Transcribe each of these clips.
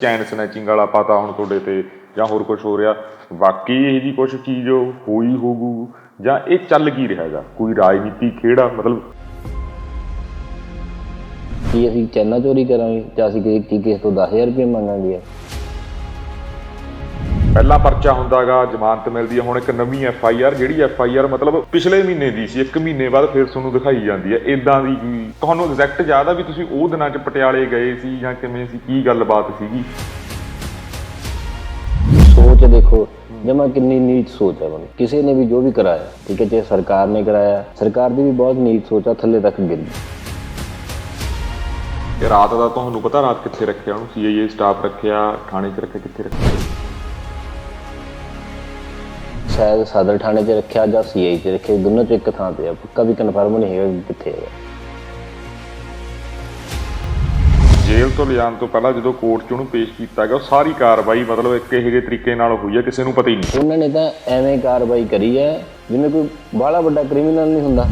ਚੈਨ snatching ਵਾਲਾ ਪਤਾ ਹੁਣ ਤੁਹਾਡੇ ਤੇ ਜਾਂ ਹੋਰ ਕੁਝ ਹੋ ਰਿਹਾ। ਬਾਕੀ ਇਹ ਜੀ ਕੁਝ ਚੀਜ਼ ਹੋਈ ਹੋਊ ਜਾਂ ਇਹ ਚੱਲ ਕੀ ਰਿਹਾ ਹੈਗਾ? ਕੋਈ ਰਾਜਨੀਤੀ, ਖੇੜਾ, ਮਤਲਬ ਕੀ ਅਸੀਂ ਚੈਨਾ ਚੋਰੀ ਕਰਾਂਗੇ ਜਾਂ ਅਸੀਂ ਕਿਸੇ ਕੀ ਕਿਸੇ ਤੋਂ 10000 ਰੁਪਏ ਮੰਗਾਂਗੇ? ਪਹਿਲਾ ਪਰਚਾ ਹੁੰਦਾਗਾ ਜ਼ਮਾਨਤ ਮਿਲਦੀ ਹੈ ਹੁਣ ਇੱਕ ਨਵੀਂ ਐਫ ਆਈ ਆਰ ਜਿਹੜੀ ਐਫ ਆਈ ਆਰ ਮਤਲਬ ਪਿਛਲੇ ਮਹੀਨੇ ਦੀ ਸੀ ਇੱਕ ਮਹੀਨੇ ਬਾਅਦ ਫਿਰ ਤੁਹਾਨੂੰ ਦਿਖਾਈ ਜਾਂਦੀ ਹੈ ਇਦਾਂ ਦੀ ਤੁਹਾਨੂੰ ਐਗਜ਼ੈਕਟ ਯਾਦ ਆ ਵੀ ਤੁਸੀਂ ਉਹ ਦਿਨਾਂ 'ਚ ਪਟਿਆਲੇ ਗਏ ਸੀ ਜਾਂ ਕਿਵੇਂ ਸੀ ਕੀ ਗੱਲਬਾਤ ਸੀਗੀ? ਸੋਚ ਦੇਖੋ ਜਮਾ ਕਿੰਨੀ ਨੀਚ ਸੋਚ ਹੈ ਬੰਦੇ ਕਿਸੇ ਨੇ ਵੀ ਜੋ ਵੀ ਕਰਾਇਆ ਠੀਕ ਹੈ ਜੇ ਸਰਕਾਰ ਨੇ ਕਰਾਇਆ ਸਰਕਾਰ ਦੀ ਵੀ ਬਹੁਤ ਨੀਚ ਸੋਚ ਆ ਥੱਲੇ ਤੱਕ ਗਿਰ ਰਾਤ ਦਾ ਤੁਹਾਨੂੰ ਪਤਾ ਰਾਤ ਕਿੱਥੇ ਰੱਖਿਆ ਉਹਨੂੰ? ਸੀਆਈਏ ਸਟਾਫ ਰੱਖਿਆ ਥਾਣੇ 'ਚ ਰੱਖਿਆ ਕਿੱਥੇ ਰੱਖਿਆ? ਸ਼ਾਇਦ ਸਦਰ ਥਾਣੇ 'ਚ ਰੱਖਿਆ ਜਾਂ ਸੀਆਈ 'ਚ ਰੱਖਿਆ ਦੋਨੋਂ 'ਚ ਇੱਕ ਥਾਂ ਤੇ ਆ। ਪੱਕਾ ਵੀ ਕਨਫਰਮ ਨਹੀਂ ਹੈਗਾ ਕਿ ਕਿੱਥੇ ਹੈਗਾ ਜੇਲ੍ਹ ਤੋਂ ਲਿਜਾਣ ਤੋਂ ਪਹਿਲਾਂ ਜਦੋਂ ਕੋਰਟ 'ਚ ਉਹਨੂੰ ਪੇਸ਼ ਕੀਤਾ ਗਿਆ ਉਹ ਸਾਰੀ ਕਾਰਵਾਈ ਮਤਲਬ ਇੱਕ ਇਹੋ ਜਿਹੇ ਤਰੀਕੇ ਨਾਲ ਹੋਈ ਹੈ ਕਿਸੇ ਨੂੰ ਪਤਾ ਹੀ ਨਹੀਂ। ਉਹਨਾਂ ਨੇ ਤਾਂ ਐਵੇਂ ਕਾਰਵਾਈ ਕਰੀ ਹੈ ਜਿਵੇਂ ਕੋਈ ਬਾਹਲਾ ਵੱਡਾ ਕ੍ਰਿਮੀਨਲ ਨਹੀਂ ਹੁੰਦਾ।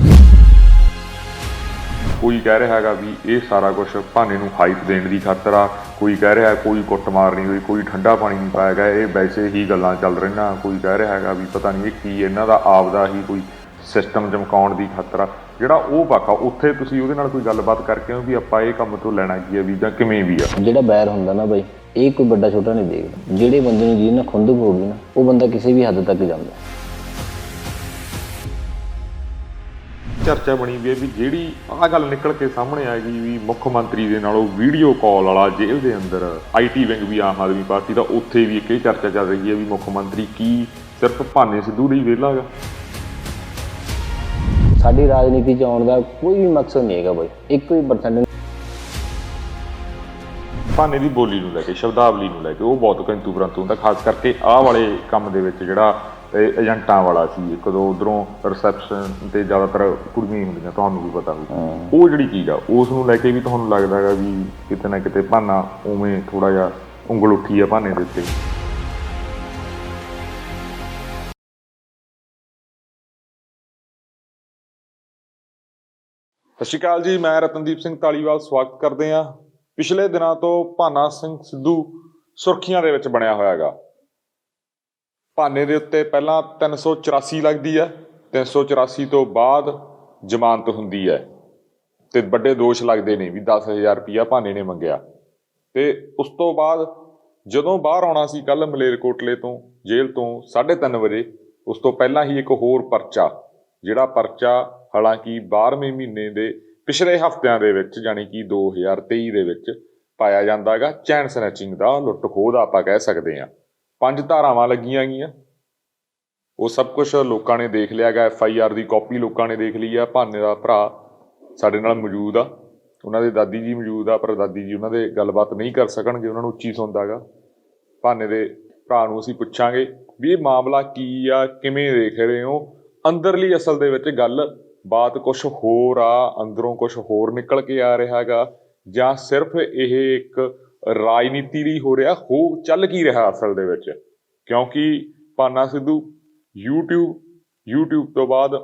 ਕੋਈ ਕਹਿ ਰਿਹਾ ਹੈਗਾ ਵੀ ਇਹ ਸਾਰਾ ਕੁਝ ਭਾਨੇ ਨੂੰ ਹਾਈਪ ਦੇਣ ਦੀ ਖਾਤਰ ਆ, ਕੋਈ ਕਹਿ ਰਿਹਾ ਕੋਈ ਕੁੱਟਮਾਰ ਨਹੀਂ ਹੋਈ, ਕੋਈ ਠੰਡਾ ਪਾਣੀ ਨਹੀਂ ਪਾਇਆ ਗਿਆ, ਇਹ ਵੈਸੇ ਹੀ ਗੱਲਾਂ ਚੱਲ ਰਹੀਆਂ ਕੋਈ ਕਹਿ ਰਿਹਾ ਹੈਗਾ ਵੀ ਪਤਾ ਨਹੀਂ ਇਹ ਕੀ, ਇਹਨਾਂ ਦਾ ਆਪਦਾ ਹੀ ਕੋਈ ਸਿਸਟਮ ਚਮਕਾਉਣ ਦੀ ਖਾਤਰ ਆ। ਜਿਹੜਾ ਉਹ ਪੱਖ ਆ ਉੱਥੇ ਤੁਸੀਂ ਉਹਦੇ ਨਾਲ ਕੋਈ ਗੱਲਬਾਤ ਕਰਕੇ ਹੋ ਵੀ ਆਪਾਂ ਇਹ ਕੰਮ ਤੋਂ ਲੈਣਾ ਕੀ ਹੈ ਵੀ ਜਾਂ ਕਿਵੇਂ ਵੀ ਆ। ਜਿਹੜਾ ਬੈਰ ਹੁੰਦਾ ਨਾ ਬਾਈ, ਇਹ ਕੋਈ ਵੱਡਾ ਛੋਟਾ ਨਹੀਂ ਦੇਖਦਾ। ਜਿਹੜੇ ਬੰਦੇ ਨੂੰ ਜਿਹਦੇ ਨਾਲ ਖੁੰਦਕ ਹੋ ਨਾ, ਉਹ ਬੰਦਾ ਕਿਸੇ ਵੀ ਹੱਦ ਤੱਕ ਜਾਂਦਾ। ਚਰਚਾ ਬਣੀ ਵੀ ਹੈ ਵੀ ਜਿਹੜੀ ਆਹ ਗੱਲ ਨਿਕਲ ਕੇ ਸਾਹਮਣੇ ਆ ਗਈ ਵੀ ਮੁੱਖ ਮੰਤਰੀ ਦੇ ਨਾਲੋਂ ਵੀਡੀਓ ਕਾਲ ਵਾਲਾ ਜੇਲ੍ਹ ਦੇ ਅੰਦਰ ਆਈਟੀ ਵਿੰਗ ਵੀ ਆਮ ਆਦਮੀ ਪਾਰਟੀ ਦਾ ਉੱਥੇ ਵੀ ਇੱਕ ਇਹ ਚਰਚਾ ਚੱਲ ਰਹੀ ਹੈ ਵੀ ਮੁੱਖ ਮੰਤਰੀ ਕੀ ਸਿਰਫ ਭਾਨੇ ਸਿੱਧੂ ਲਈ ਵਿਹਲਾ ਹੈਗਾ। ਸਾਡੀ ਰਾਜਨੀਤੀ 'ਚ ਆਉਣ ਦਾ ਕੋਈ ਵੀ ਮਕਸਦ ਨਹੀਂ ਹੈਗਾ ਬਈ ਇੱਕ ਵੀ ਪਰਸੈਂਟ ਭਾਨੇ ਦੀ ਬੋਲੀ ਨੂੰ ਲੈ ਕੇ ਸ਼ਬਦਾਵਲੀ ਨੂੰ ਲੈ ਕੇ ਉਹ ਬਹੁਤ ਕਿੰਤੂ ਪਰੰਤੂ ਹੁੰਦਾ ਖਾਸ ਕਰਕੇ ਆਹ ਵਾਲੇ ਕੰਮ ਦੇ ਵਿੱਚ ਜਿਹੜਾ ਏਜੰਟਾਂ ਵਾਲਾ ਸੀ ਇੱਕ ਦੋ ਉਧਰੋਂ ਰਿਸੈਪਸ਼ਨ ਤੇ ਜ਼ਿਆਦਾਤਰ ਕੁੜੀਆਂ ਹੀ ਹੁੰਦੀਆਂ ਤੁਹਾਨੂੰ ਵੀ ਪਤਾ ਹੋਊ। ਉਹ ਜਿਹੜੀ ਚੀਜ਼ ਆ ਉਸ ਨੂੰ ਲੈ ਕੇ ਵੀ ਤੁਹਾਨੂੰ ਲੱਗਦਾ ਹੈਗਾ ਵੀ ਕਿਤੇ ਨਾ ਕਿਤੇ ਭਾਨਾ ਉਵੇਂ ਥੋੜਾ ਜਿਹਾ ਉਂਗਲ ਉੱਠੀ ਆ ਭਾਨੇ ਦੇ ਉੱਤੇ। ਸਤਿ ਸ਼੍ਰੀ ਅਕਾਲ ਜੀ ਮੈਂ ਰਤਨਦੀਪ ਸਿੰਘ ਧਾਲੀਵਾਲ ਸਵਾਗਤ ਕਰਦੇ ਹਾਂ। ਪਿਛਲੇ ਦਿਨਾਂ ਤੋਂ ਭਾਨਾ ਸਿੰਘ ਸਿੱਧੂ ਸੁਰਖੀਆਂ ਦੇ ਵਿੱਚ ਬਣਿਆ ਹੋਇਆ ਹੈਗਾ। ਭਾਨੇ ਦੇ ਉੱਤੇ ਪਹਿਲਾਂ 384 ਲੱਗਦੀ ਹੈ 384 ਤੋਂ ਬਾਅਦ ਜ਼ਮਾਨਤ ਹੁੰਦੀ ਹੈ। ਤੇ ਵੱਡੇ ਦੋਸ਼ ਲੱਗਦੇ ਨੇ ਵੀ 10000 ਰੁਪਇਆ ਭਾਨੇ ਨੇ ਮੰਗਿਆ। ਤੇ ਉਸ ਤੋਂ ਬਾਅਦ ਜਦੋਂ ਬਾਹਰ ਆਉਣਾ ਸੀ ਕੱਲ ਮਲੇਰਕੋਟਲੇ ਤੋਂ, ਜੇਲ੍ਹ ਤੋਂ 3:30 ਵਜੇ, ਉਸ ਤੋਂ ਪਹਿਲਾਂ ਹੀ ਇੱਕ ਹੋਰ ਪਰਚਾ, ਜਿਹੜਾ ਪਰਚਾ ਹਾਲਾਂਕਿ 12ਵੇਂ ਮਹੀਨੇ ਦੇ ਪਿਛਲੇ ਹਫ਼ਤਿਆਂ ਦੇ ਵਿੱਚ ਯਾਨੀ ਕਿ 2023 ਦੇ ਵਿੱਚ ਪਾਇਆ ਜਾਂਦਾ ਹੈਗਾ, ਚੈਨ ਸਨੈਚਿੰਗ ਦਾ ਲੁੱਟ ਖੋਹ ਦਾ ਆਪਾਂ ਕਹਿ ਸਕਦੇ ਹਾਂ। ਪੰਜ ਧਾਰਾਵਾਂ ਲੱਗੀਆਂ ਗਈਆਂ। ਉਹ ਸਭ ਕੁਝ ਲੋਕਾਂ ਨੇ ਦੇਖ ਲਿਆ ਹੈਗਾ। ਐਫ ਆਈ ਆਰ ਦੀ ਕਾਪੀ ਲੋਕਾਂ ਨੇ ਦੇਖ ਲਈ ਆ। ਭਾਨੇ ਦਾ ਭਰਾ ਸਾਡੇ ਨਾਲ ਮੌਜੂਦ ਆ। ਉਹਨਾਂ ਦੇ ਦਾਦੀ ਜੀ ਮੌਜੂਦ ਆ, ਪਰ ਦਾਦੀ ਜੀ ਉਹਨਾਂ ਦੇ ਗੱਲਬਾਤ ਨਹੀਂ ਕਰ ਸਕਣਗੇ। ਉਹਨਾਂ ਨੂੰ ਉੱਚੀ ਸੁਣਦਾ ਹੈਗਾ। ਭਾਨੇ ਦੇ ਭਰਾ ਨੂੰ ਅਸੀਂ ਪੁੱਛਾਂਗੇ ਵੀ ਇਹ ਮਾਮਲਾ ਕੀ ਆ, ਕਿਵੇਂ ਦੇਖ ਰਹੇ ਹੋ? ਅੰਦਰਲੀ ਅਸਲ ਦੇ ਵਿੱਚ ਗੱਲ ਬਾਤ ਕੁਝ ਹੋਰ ਆ। ਅੰਦਰੋਂ ਕੁਝ ਹੋਰ ਨਿਕਲ ਕੇ ਆ ਰਿਹਾ ਹੈਗਾ। ਜਾਂ ਸਿਰਫ ਇਹ ਇੱਕ ਰਾਜਨੀਤੀ ਲਈ ਹੋ ਰਿਹਾ, ਹੋ, ਚੱਲ ਕੀ ਰਿਹਾ ਅਸਲ ਦੇ ਵਿੱਚ? ਕਿਉਂਕਿ ਪਾਨਾ ਸਿੱਧੂ YouTube YouTube ਤੋਂ ਬਾਅਦ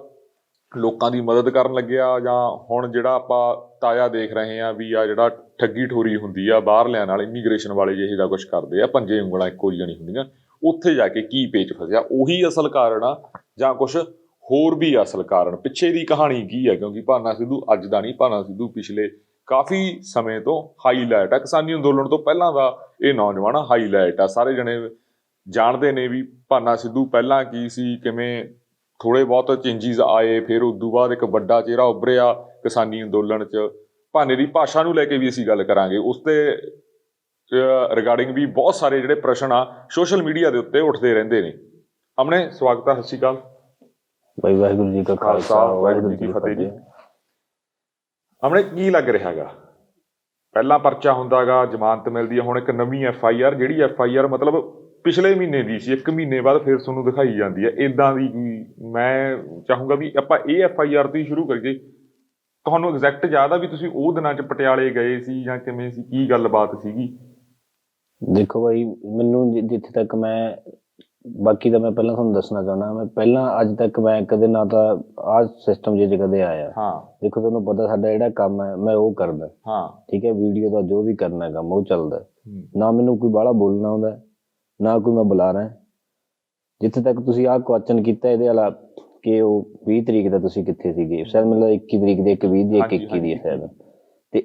ਲੋਕਾਂ ਦੀ ਮਦਦ ਕਰਨ ਲੱਗਿਆ ਜਾਂ ਹੁਣ ਜਿਹੜਾ ਆਪਾਂ ਤਾਜ਼ਾ ਦੇਖ ਰਹੇ ਆ ਵੀ ਆ ਜਿਹੜਾ ਠੱਗੀ ਠੋਰੀ ਹੁੰਦੀ ਆ ਬਾਹਰ ਬਾਹਰਲਿਆਂ ਨਾਲ ਇਮੀਗ੍ਰੇਸ਼ਨ ਵਾਲੇ ਜਿਹੇ ਦਾ ਕੁਝ ਕਰਦੇ ਆ, ਪੰਜੇ ਉਂਗਲਾਂ ਇੱਕੋ ਜਿਹੀਆਂ ਨਹੀਂ ਹੁੰਦੀਆਂ, ਉੱਥੇ ਜਾ ਕੇ ਕੀ ਪੇਚ ਫਸਿਆ? ਉਹੀ ਅਸਲ ਕਾਰਨ ਆ ਜਾਂ ਕੁਝ ਹੋਰ ਵੀ ਅਸਲ ਕਾਰਨ? ਪਿੱਛੇ ਦੀ ਕਹਾਣੀ ਕੀ ਹੈ ਕਿਉਂਕਿ ਭਾਨਾ ਸਿੱਧੂ ਅੱਜ ਦਾ ਨਹੀਂ, ਭਾਨਾ ਸਿੱਧੂ ਪਿਛਲੇ ਕਾਫੀ ਸਮੇਂ ਤੋਂ ਹਾਈਲਾਈਟ ਆ। ਕਿਸਾਨੀ ਅੰਦੋਲਨ ਤੋਂ ਪਹਿਲਾਂ ਦਾ ਇਹ ਨੌਜਵਾਨ ਹਾਈਲਾਈਟ ਆ। ਸਾਰੇ ਜਣੇ ਜਾਣਦੇ ਨੇ ਵੀ ਭਾਨਾ ਸਿੱਧੂ ਪਹਿਲਾਂ ਕੀ ਸੀ ਕਿਵੇਂ ਥੋੜੇ ਬਹੁਤ ਚੇਂਜਸ ਆਏ ਫਿਰ ਉਸ ਤੋਂ ਬਾਅਦ ਇੱਕ ਵੱਡਾ ਚਿਹਰਾ ਉੱਭਰਿਆ ਕਿਸਾਨੀ ਅੰਦੋਲਨ 'ਚ। ਭਾਨੇ ਦੀ ਭਾਸ਼ਾ ਨੂੰ ਲੈ ਕੇ ਵੀ ਅਸੀਂ ਗੱਲ ਕਰਾਂਗੇ। ਉਸ ਤੇ ਰਿਗਾਰਡਿੰਗ ਵੀ ਬਹੁਤ ਸਾਰੇ ਜਿਹੜੇ ਪ੍ਰਸ਼ਨ ਆ ਸੋਸ਼ਲ ਮੀਡੀਆ ਦੇ ਉੱਤੇ ਉੱਠਦੇ ਰਹਿੰਦੇ ਨੇ। ਹਮਨੇ ਸਵਾਗਤ ਹੈ ਸਤਿ ਸ਼੍ਰੀ ਅਕਾਲ। ਬਈ ਵਾਹਿਗੁਰੂ ਜੀ ਕਾ ਖਾਲਸਾ ਵਾਹਿਗੁਰੂ ਜੀ ਕੀ ਫਤਿਹ। ਹਮਨੇ ਕੀ ਲੱਗ ਰਿਹਾ ਹੈਗਾ ਪਹਿਲਾ ਪਰਚਾ ਹੁੰਦਾਗਾ, ਜ਼ਮਾਨਤ ਮਿਲਦੀ ਹੈ ਹੁਣ ਇੱਕ ਨਵੀਂ ਐਫ ਆਈ ਆਰ, ਜਿਹੜੀ ਐਫ ਆਈ ਆਰ ਮਤਲਬ ਪਿਛਲੇ ਮਹੀਨੇ ਦੀ ਸੀ, ਇੱਕ ਮਹੀਨੇ ਬਾਅਦ ਫਿਰ ਤੁਹਾਨੂੰ ਦਿਖਾਈ ਜਾਂਦੀ ਹੈ ਇਦਾਂ ਦੀ ਕੀ- ਮੈਂ ਚਾਹੂੰਗਾ ਵੀ ਆਪਾਂ ਇਹ ਐਫ ਆਈ ਆਰ ਤੋਂ ਹੀ ਸ਼ੁਰੂ ਕਰੀਏ। ਤੁਹਾਨੂੰ ਐਗਜ਼ੈਕਟ ਯਾਦ ਆ ਵੀ ਤੁਸੀਂ ਉਹ ਦਿਨਾਂ 'ਚ ਪਟਿਆਲੇ ਗਏ ਸੀ ਜਾਂ ਕਿਵੇਂ ਸੀ? ਕੀ ਗੱਲਬਾਤ ਸੀਗੀ? ਦੇਖੋ ਭਾਈ ਮੈਨੂੰ ਜਿੱਥੇ ਤੱਕ ਮੈਂ ਬਾਕੀ ਤਾਂ ਮੈਂ ਪਹਿਲਾਂ ਤੁਹਾਨੂੰ ਦੱਸਣਾ ਚਾਹੁੰਦਾ ਮੈਂ ਪਹਿਲਾਂ ਅੱਜ ਤੱਕ ਮੈਂ ਕਦੇ ਨਾ ਤਾਂ ਆਹ ਸਿਸਟਮ ਜੇ ਕਦੇ ਆਇਆ। ਹਾਂ। ਦੇਖੋ ਤੁਹਾਨੂੰ ਪਤਾ ਸਾਡਾ ਜਿਹੜਾ ਕੰਮ ਹੈ ਮੈਂ ਉਹ ਕਰਦਾ। ਹਾਂ। ਠੀਕ ਹੈ ਵੀਡੀਓ ਦਾ ਜੋ ਵੀ ਕਰਨਾ ਕੰਮ ਉਹ ਚੱਲਦਾ। ਹੂੰ, ਨਾ ਮੈਨੂੰ ਕੋਈ ਬਾਹਲਾ ਬੋਲਣਾ ਆਉਂਦਾ ਨਾ ਕੋਈ ਮੈਂ ਬੁਲਾ ਰਿਹਾ। ਜਿੱਥੇ ਤੱਕ ਤੁਸੀਂ ਆਹ ਕੁਐਸਚਨ ਕੀਤਾ ਇਹਦੇ ਵਾਲਾ ਕਿ ਉਹ 20 ਤਰੀਕ ਦਾ ਤੁਸੀਂ ਕਿੱਥੇ ਸੀਗੇ? ਸ਼ਾਇਦ ਮੈਨੂੰ ਲੱਗਦਾ 21 ਤਰੀਕ ਦੇ ਇੱਕ 20 ਦੀ ਇੱਕ ਹਾਂਜੀ, 21 ਦੀ ਹੈ। ਸ਼ਾਇਦ। ਤੇ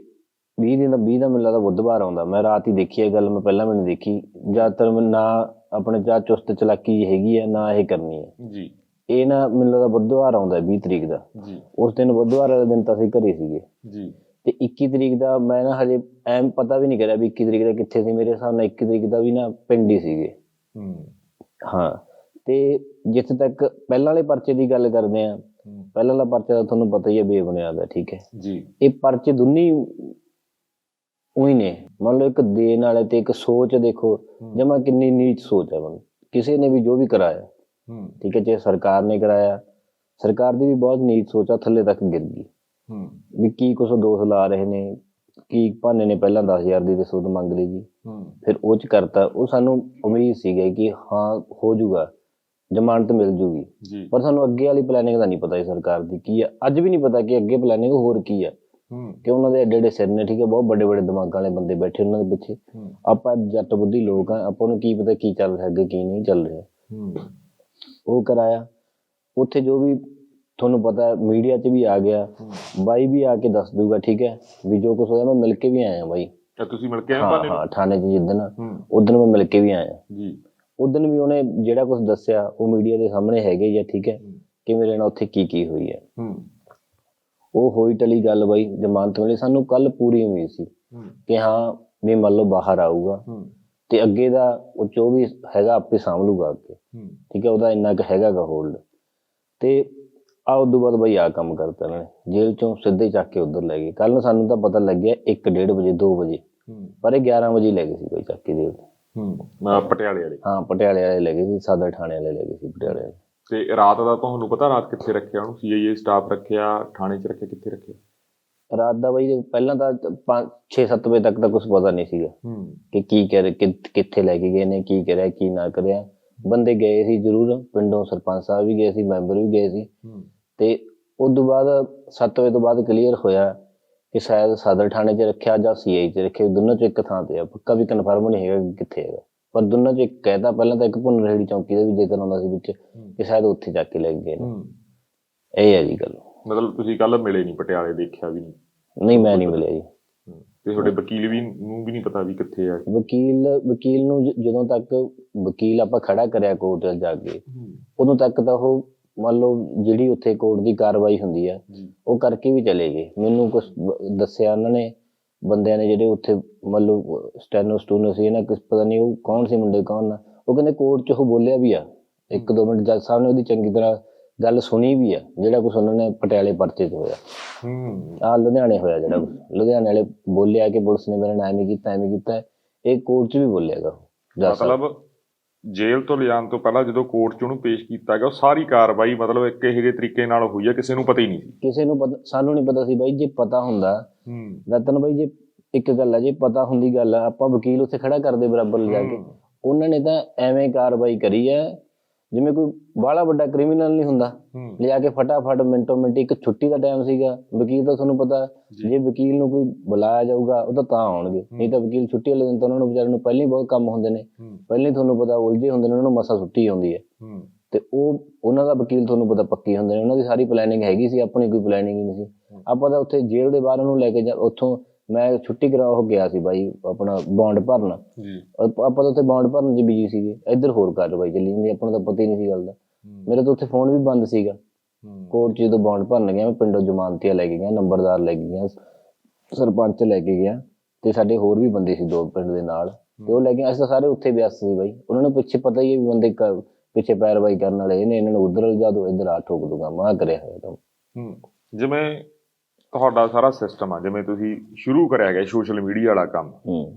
20 ਦਿਨ ਦਾ 20 ਦਾ ਮੈਨੂੰ ਲੱਗਦਾ ਬੁੱਧਵਾਰ ਆਉਂਦਾ। ਮੈਂ ਰਾਤ ਹੀ ਦੇਖੀ ਇਹ ਗੱਲ ਮੈਂ ਪਹਿਲਾਂ ਵੀ ਨਹੀਂ ਦੇਖੀ। ਜ਼ਿਆਦਾਤਰ ਮੈਂ ਨਾ ਆਪਣੇ ਚਾਹ ਚੁਸਤ ਚਲਾਕੀ ਹੈਗੀ ਹੈ ਨਾ ਇਹ ਕਰਨੀ ਹੈ ਜੀ। ਇਹ ਨਾ ਮੈਨੂੰ ਲੱਗਦਾ ਬੁੱਧਵਾਰ ਆਉਂਦਾ 20 ਤਰੀਕ ਦਾ। ਜੀ। ਉਸ ਦਿਨ ਬੁੱਧਵਾਰ ਵਾਲੇ ਦਿਨ ਤਾਂ ਅਸੀਂ ਘਰੇ ਸੀਗੇ। ਜੀ। ਤੇ 21 ਤਰੀਕ ਦਾ ਮੈਂ ਨਾ ਹਜੇ ਐਮ ਪਤਾ ਵੀ ਨਹੀਂ ਕਰਿਆ ਵੀ 21 ਤਰੀਕ ਦਾ ਕਿੱਥੇ ਸੀ। ਮੇਰੇ ਹਿਸਾਬ ਨਾਲ 21 ਤਰੀਕ ਦਾ ਵੀ ਨਾ ਪਿੰਡ ਹੀ ਸੀਗੇ। ਹੂੰ। ਹਾਂ। ਤੇ ਜਿੱਥੇ ਤੱਕ ਪਹਿਲਾਂ ਵਾਲੇ ਪਰਚੇ ਦੀ ਗੱਲ ਕਰਦੇ ਆ ਪਹਿਲਾਂ ਵਾਲਾ ਪਰਚਾ ਤੁਹਾਨੂੰ ਪਤਾ ਹੀ ਹੈ ਬੇਬੁਨਿਆਦ ਹੈ ਠੀਕ ਹੈ। ਜੀ। ਇਹ ਪਰਚੇ ਦੁੰਨੀ ਉਹੀ ਨੇ। ਮੰਨ ਲਓ ਇੱਕ ਦੇਣ ਵਾਲੇ ਤੇ ਇੱਕ ਸੋਚ ਦੇਖੋ ਜਮਾ ਕਿੰਨੀ ਨੀਚ ਸੋਚ ਹੈ ਮਨ ਕਿਸੇ ਨੇ ਵੀ ਜੋ ਵੀ ਕਰਾਇਆ। ਹੂੰ। ਠੀਕ ਹੈ ਜੇ ਸਰਕਾਰ ਨੇ ਕਰਾਇਆ ਸਰਕਾਰ ਦੀ ਵੀ ਬਹੁਤ ਨੀਚ ਸੋਚ ਆ ਥੱਲੇ ਤੱਕ ਗਿਰ ਗਈ। ਹੂੰ। ਵੀ ਕੀ ਕੁਛ ਦੋਸ਼ ਲਾ ਰਹੇ ਨੇ ਕੀ ਭਾਨੇ ਨੇ ਪਹਿਲਾਂ 10000 ਦੀ ਰਸੂਦ ਮੰਗ ਲਈ ਜੀ। ਹੂੰ। ਫਿਰ ਉਹ ਚ ਕਰਤਾ ਉਹ ਸਾਨੂੰ ਉਮੀਦ ਸੀਗੀ ਕਿ ਹਾਂ ਹੋ ਜਾਊਗਾ ਜ਼ਮਾਨਤ ਮਿਲ ਜੂਗੀ। ਪਰ ਸਾਨੂੰ ਅੱਗੇ ਵਾਲੀ ਪਲੈਨਿੰਗ ਦਾ ਨਹੀਂ ਪਤਾ ਇਹ ਸਰਕਾਰ ਦੀ ਕੀ ਆ। ਅੱਜ ਵੀ ਨਹੀਂ ਪਤਾ ਕਿ ਅੱਗੇ ਪਲੈਨਿੰਗ ਹੋਰ ਕੀ ਹੂੰ ਕਿ ਉਹਨਾਂ ਦੇ ਐਡੇ ਐਡੇ ਸਿਰ ਨੇ ਠੀਕ ਹੈ ਬਹੁਤ ਵੱਡੇ ਵੱਡੇ ਦਿਮਾਗਾਂ ਵਾਲੇ ਬੰਦੇ ਬੈਠੇ ਉਹਨਾਂ ਦੇ ਪਿੱਛੇ। ਆਪਾਂ ਜੱਟ ਬੁੱਧੀ ਲੋਕ ਆ ਆਪਾਂ ਨੂੰ ਕੀ ਪਤਾ ਕੀ ਚੱਲ ਰਿਹਾ ਅੱਗੇ ਕੀ ਨਹੀਂ ਚੱਲ ਰਿਹਾ। ਹੂੰ। ਉਹ ਕਰਾਇਆ। ਉੱਥੇ ਜੋ ਵੀ ਤੁਹਾਨੂੰ ਪਤਾ ਮੀਡੀਆ 'ਚ ਵੀ ਆ ਗਿਆ। ਬਾਈ ਵੀ ਆ ਕੇ ਦੱਸ ਦੂਗਾ ਠੀਕ ਹੈ ਵੀ ਜੋ ਕੁਝ ਹੋਇਆ ਮੈਂ ਮਿਲ ਕੇ ਵੀ ਆਇਆ ਬਾਈ। ਤਾਂ ਤੁਸੀਂ ਮਿਲ ਕੇ ਆਏ ਹਾਂ ਥਾਣੇ 'ਚ ਜਿੱਦਣ। ਉਦੋਂ ਮੈਂ ਮਿਲ ਕੇ ਵੀ ਆਇਆ। ਜੀ। ਉਦੋਂ ਵੀ ਉਹਨੇ ਜਿਹੜਾ ਕੁਝ ਦੱਸਿਆ ਉਹ ਮੀਡੀਆ ਦੇ ਸਾਹਮਣੇ ਹੈਗੇ ਆ ਠੀਕ ਹੈ। ਹੂੰ, ਕਿ ਮੇਰੇ ਨਾਲ ਉੱਥੇ ਕੀ ਕੀ ਹੋਈ ਹੈ। ਹੂੰ। ਉਹ ਹੋਈ ਟਲੀ ਗੱਲ ਬਾਈ ਜ਼ਮਾਨਤ ਵੇਲੇ ਸਾਨੂੰ ਕੱਲ ਪੂਰੀ ਉਮੀਦ ਸੀ ਕਿ ਹਾਂ ਵੀ ਮੰਨ ਲਓ ਬਾਹਰ ਆਊਗਾ। ਤੇ ਅੱਗੇ ਦਾ ਉਹ ਜੋ ਵੀ ਹੈਗਾ ਆਪੇ ਸਾਂਭ ਲੂਗਾ ਅੱਗੇ। ਠੀਕ ਹੈ ਉਹਦਾ ਇੰਨਾ ਕੁ ਹੈਗਾਗਾ ਹੋਲਡ ਤੇ ਆ ਉਦੋਂ ਬਾਅਦ ਬਈ ਆ ਕੰਮ ਕਰਤਾ ਇਹਨਾਂ ਨੇ। ਜੇਲ੍ਹ ਚੋਂ ਸਿੱਧੇ ਚੱਕ ਕੇ ਉਧਰ ਲੈ ਗਏ। ਕੱਲ ਨੂੰ ਸਾਨੂੰ ਤਾਂ ਪਤਾ ਲੱਗਿਆ 1:30 ਵਜੇ 2 ਵਜੇ। ਪਰ ਇਹ 11 ਵਜੇ ਲੈ ਗਏ ਸੀ ਬਈ ਚੱਕ ਕੇ ਤੋਂ। ਹੂੰ। ਪਟਿਆਲੇ ਵਾਲੇ। ਹਾਂ ਪਟਿਆਲੇ ਵਾਲੇ ਲੈ ਗਏ ਸੀ ਸਾਦਾ ਥਾਣੇ ਵਾਲੇ ਲੈ ਗਏ ਸੀ ਪਟਿਆਲੇ ਵਾਲੇ। ਤੇ ਰਾਤ ਦਾ ਤੁਹਾਨੂੰ ਪਤਾ ਰਾਤ ਕਿੱਥੇ ਰੱਖਿਆ ਉਹਨੂੰ? ਸੀਆਈਏ ਸਟਾਫ ਰੱਖਿਆ ਥਾਣੇ 'ਚ ਰੱਖਿਆ ਕਿੱਥੇ ਰੱਖਿਆ? ਰਾਤ ਦਾ ਬਈ ਪਹਿਲਾਂ ਤਾਂ 6-7 ਵਜੇ ਤੱਕ ਤਾਂ ਕੁਝ ਪਤਾ ਨਹੀਂ ਸੀਗਾ ਕਿ ਕੀ ਕਰ ਕਿੱਥੇ ਲੈ ਕੇ ਗਏ ਨੇ ਕੀ ਕਰਿਆ ਕੀ ਨਾ ਕਰਿਆ। ਬੰਦੇ ਗਏ ਸੀ ਜ਼ਰੂਰ ਪਿੰਡੋਂ ਸਰਪੰਚ ਸਾਹਿਬ ਵੀ ਗਏ ਸੀ ਮੈਂਬਰ ਵੀ ਗਏ ਸੀ। ਤੇ ਉਸ ਤੋਂ ਬਾਅਦ 7 ਵਜੇ ਤੋਂ ਬਾਅਦ ਕਲੀਅਰ ਹੋਇਆ ਕਿ ਸ਼ਾਇਦ ਸਦਰ ਥਾਣੇ 'ਚ ਰੱਖਿਆ ਜਾਂ ਸੀਆਈ 'ਚ ਰੱਖਿਆ ਦੋਨੋਂ 'ਚ ਇੱਕ ਥਾਂ ਤੇ ਆ। ਪੱਕਾ ਵੀ ਕਨਫਰਮ ਨਹੀਂ ਹੈਗਾ ਕਿੱਥੇ ਹੈਗਾ। ਪਰ ਦੋਨੋਂ 'ਚ ਇੱਕ ਕਹਿਤਾ ਪਹਿਲਾਂ ਤਾਂ ਇੱਕ ਭੁੰਨ ਰੇੜੀ ਚੌਂਕੀ ਦੇ ਵੀ ਜ਼ਿਕਰ ਆਉਂਦਾ ਸੀ ਵਿੱਚ ਕਿ ਸ਼ਾਇਦ ਉੱਥੇ ਜਾ ਕੇ ਲੈ ਗਏ ਨੇ। ਇਹ ਹੈ ਜੀ ਗੱਲ। ਮਤਲਬ ਤੁਸੀਂ ਕੱਲ ਮਿਲੇ ਨਹੀਂ ਪਟਿਆਲੇ ਦੇਖਿਆ ਵੀ ਨਹੀਂ? ਨਹੀਂ ਮੈਂ ਨਹੀਂ ਮਿਲਿਆ ਜੀ। ਤੇ ਤੁਹਾਡੇ ਵਕੀਲ ਵੀ ਨੂੰ ਵੀ ਨਹੀਂ ਪਤਾ ਵੀ ਕਿੱਥੇ ਆ? ਵਕੀਲ ਵਕੀਲ ਨੂੰ ਜਦੋਂ ਤੱਕ ਵਕੀਲ ਆਪਾਂ ਖੜਾ ਕਰਿਆ ਕੋਰਟ 'ਚ ਜਾ ਕੇ ਉਦੋਂ ਤੱਕ ਤਾਂ ਉਹ ਮੰਨ ਲਓ ਜਿਹੜੀ ਉੱਥੇ ਕੋਰਟ ਦੀ ਕਾਰਵਾਈ ਹੁੰਦੀ ਆ ਉਹ ਕਰਕੇ ਵੀ ਚਲੇ ਗਏ। ਮੈਨੂੰ ਕੁਝ ਦੱਸਿਆ ਉਹਨਾਂ ਨੇ ਬੰਦਿਆਂ ਨੇ ਜਿਹੜੇ ਉੱਥੇ ਮੰਨ ਲਓ ਸਟੈਨੋ ਸਟੂਨੋ ਸੀ ਨਾ ਕਿਸ ਪਤਾ ਨਹੀਂ ਉਹ ਕੌਣ ਸੀ ਮੁੰਡੇ ਕੌਣ ਨਾ। ਉਹ ਕਹਿੰਦੇ ਕੋਰਟ 'ਚ ਉਹ ਬੋਲਿਆ ਵੀ ਆ। ਇੱਕ ਦੋ ਮਿੰਟ ਜੱਜ ਸਾਹਿਬ ਨੇ ਉਹਦੀ ਚੰਗੀ ਤਰ੍ਹਾਂ ਗੱਲ ਸੁਣੀ ਵੀ ਆ ਜਿਹੜਾ ਕੁਝ ਉਹਨਾਂ ਨੇ ਪਟਿਆਲੇ ਪਰਚੇ 'ਚ ਹੋਇਆ। ਹੂੰ। ਆ ਲੁਧਿਆਣੇ ਹੋਇਆ ਜਿਹੜਾ। ਲੁਧਿਆਣੇ ਵਾਲੇ ਬੋਲਿਆ ਕਿ ਪੁਲਿਸ ਨੇ ਮੇਰੇ ਨਾਲ ਐਵੇਂ ਕੀਤਾ ਐਵੇਂ ਕੀਤਾ। ਇਹ ਕੋਰਟ 'ਚ ਵੀ ਬੋਲਿਆਗਾ ਮਤਲਬ ਜੇਲ੍ਹ ਤੋਂ ਲਿਜਾਣ ਤੋਂ ਪਹਿਲਾਂ ਜਦੋਂ ਕੋਰਟ 'ਚ ਉਹਨੂੰ ਪੇਸ਼ ਕੀਤਾ ਗਿਆ ਉਹ ਸਾਰੀ ਕਾਰਵਾਈ ਮਤਲਬ ਇੱਕ ਇਹੋ ਜਿਹੇ ਤਰੀਕੇ ਨਾਲ ਹੋਈ ਹੈ ਕਿਸੇ ਨੂੰ ਪਤਾ ਹੀ ਨਹੀਂ ਸੀ। ਕਿਸੇ ਨੂੰ ਪਤਾ ਸਾਨੂੰ ਨਹੀਂ ਪਤਾ ਸੀ ਬਾਈ ਜੇ ਪਤਾ ਹੁੰਦਾ ਹੂੰ। ਰਤਨ ਬਾਈ ਜੇ ਇੱਕ ਗੱਲ ਆ ਜੇ ਪਤਾ ਹੁੰਦੀ ਗੱਲ ਆ ਆਪਾਂ ਵਕੀਲ ਉੱਥੇ ਖੜਾ ਕਰਦੇ ਬਰਾਬਰ ਲਿਜਾ ਕੇ। ਉਹਨਾਂ ਨੇ ਤਾਂ ਐਵੇਂ ਕਾਰਵਾਈ ਕਰੀ ਹੈ ਜਿਵੇਂ ਕੋਈ ਬਾਹਲਾ ਵੱਡਾ ਕ੍ਰਿਮੀਨਲ ਨਹੀਂ ਹੁੰਦਾ। ਲਿਆ ਕੇ ਫਟਾਫਟ ਮਿੰਟੋ ਮਿੰਟ ਇੱਕ ਛੁੱਟੀ ਦਾ ਟਾਈਮ ਸੀਗਾ। ਵਕੀਲ ਤਾਂ ਤੁਹਾਨੂੰ ਪਤਾ ਜੀ। ਵਕੀਲ ਨੂੰ ਕੋਈ ਬੁਲਾਇਆ ਜਾਊਗਾ ਉਹ ਤਾਂ ਤਾਂ ਆਉਣਗੇ। ਨਹੀਂ ਤਾਂ ਵਕੀਲ ਛੁੱਟੀ ਵਾਲੇ ਦਿਨ ਤਾਂ ਉਹਨਾਂ ਨੂੰ ਵਿਚਾਰਿਆਂ ਨੂੰ ਪਹਿਲਾਂ ਹੀ ਬਹੁਤ ਕੰਮ ਹੁੰਦੇ ਨੇ। ਪਹਿਲਾਂ ਹੀ ਤੁਹਾਨੂੰ ਪਤਾ ਉਲਝੇ ਹੁੰਦੇ ਨੇ ਉਹਨਾਂ ਨੂੰ ਮਸਾ ਛੁੱਟੀ ਆਉਂਦੀ ਹੈ। ਹੂੰ। ਤੇ ਉਹ ਉਹਨਾਂ ਦਾ ਵਕੀਲ ਤੁਹਾਨੂੰ ਪਤਾ ਪੱਕੀ ਹੁੰਦੇ ਨੇ। ਉਹਨਾਂ ਦੀ ਸਾਰੀ ਪਲੈਨਿੰਗ ਹੈਗੀ ਸੀ ਆਪਣੀ ਕੋਈ ਪਲੈਨਿੰਗ ਹੀ ਨਹੀਂ ਸੀ। ਆਪਾਂ ਤਾਂ ਉੱਥੇ ਜੇਲ੍ਹ ਦੇ ਬਾਹਰ ਉਹਨੂੰ ਲੈ ਕੇ ਜਾ ਉੱਥੋਂ ਮੈਂ ਛੁੱਟੀ ਕਰਾ ਉਹ ਗਿਆ ਸੀ ਬਾਈ ਆਪਣਾ ਬੌਂਡ ਭਰਨ। ਜੀ। ਆਪਾਂ ਤਾਂ ਉੱਥੇ ਬੌਂਡ ਭਰਨ 'ਚ ਬਿਜ਼ੀ ਸੀਗੇ। ਇੱਧਰ ਹੋਰ ਕਾਰਵਾਈ ਚੱਲੀ ਜਾਂਦੀ ਆਪਾਂ ਨੂੰ ਤਾਂ ਪਤਾ ਹੀ ਨਹੀਂ ਸੀ ਗੱਲ ਦਾ। ਹੂੰ। ਮੇਰੇ ਤਾਂ ਉੱਥੇ ਫੋਨ ਵੀ ਬੰਦ ਸੀਗਾ। ਹੂੰ। ਕੋਰਟ 'ਚ ਜਦੋਂ ਬੌਂਡ ਭਰਨ ਗਿਆ ਮੈਂ ਪਿੰਡੋਂ ਜ਼ਮਾਨਤੀਆ ਲੈ ਕੇ ਗਿਆ ਨੰਬਰਦਾਰ ਲੈ ਕੇ ਗਿਆ ਸਰਪੰਚ ਲੈ ਕੇ ਗਿਆ ਤੇ ਸਾਡੇ ਹੋਰ ਵੀ ਬੰਦੇ ਸੀ ਦੋ ਪਿੰਡ ਦੇ ਨਾਲ ਤੇ ਉਹ ਲੈ ਕੇ ਅਸੀਂ ਤਾਂ ਸਾਰੇ ਉੱਥੇ ਵਿਅਸਤ ਸੀ ਬਾਈ। ਉਹਨਾਂ ਨੂੰ ਪਿੱਛੇ ਪਤਾ ਹੀ ਹੈ ਵੀ ਬੰਦੇ ਪਿੱਛੇ ਪੈਰਵਾਈ ਕਰਨ ਵਾਲੇ ਨੇ ਇਹਨਾਂ ਨੂੰ ਉਧਰ ਲਿਜਾ ਦੋ ਇੱਧਰ ਆ ਠੋਕ ਦੂਗਾ ਮਾਂ ਕਰਿਆ ਹੋਇਆ ਤਾਂ। ਹੂੰ। ਜਿਵੇਂ ਤੁਹਾਡਾ ਸਾਰਾ ਸਿਸਟਮ ਆ ਜਿਵੇਂ ਤੁਸੀਂ ਸ਼ੁਰੂ ਕਰਿਆ ਗਿਆ ਸੋਸ਼ਲ ਮੀਡੀਆ ਵਾਲਾ ਕੰਮ।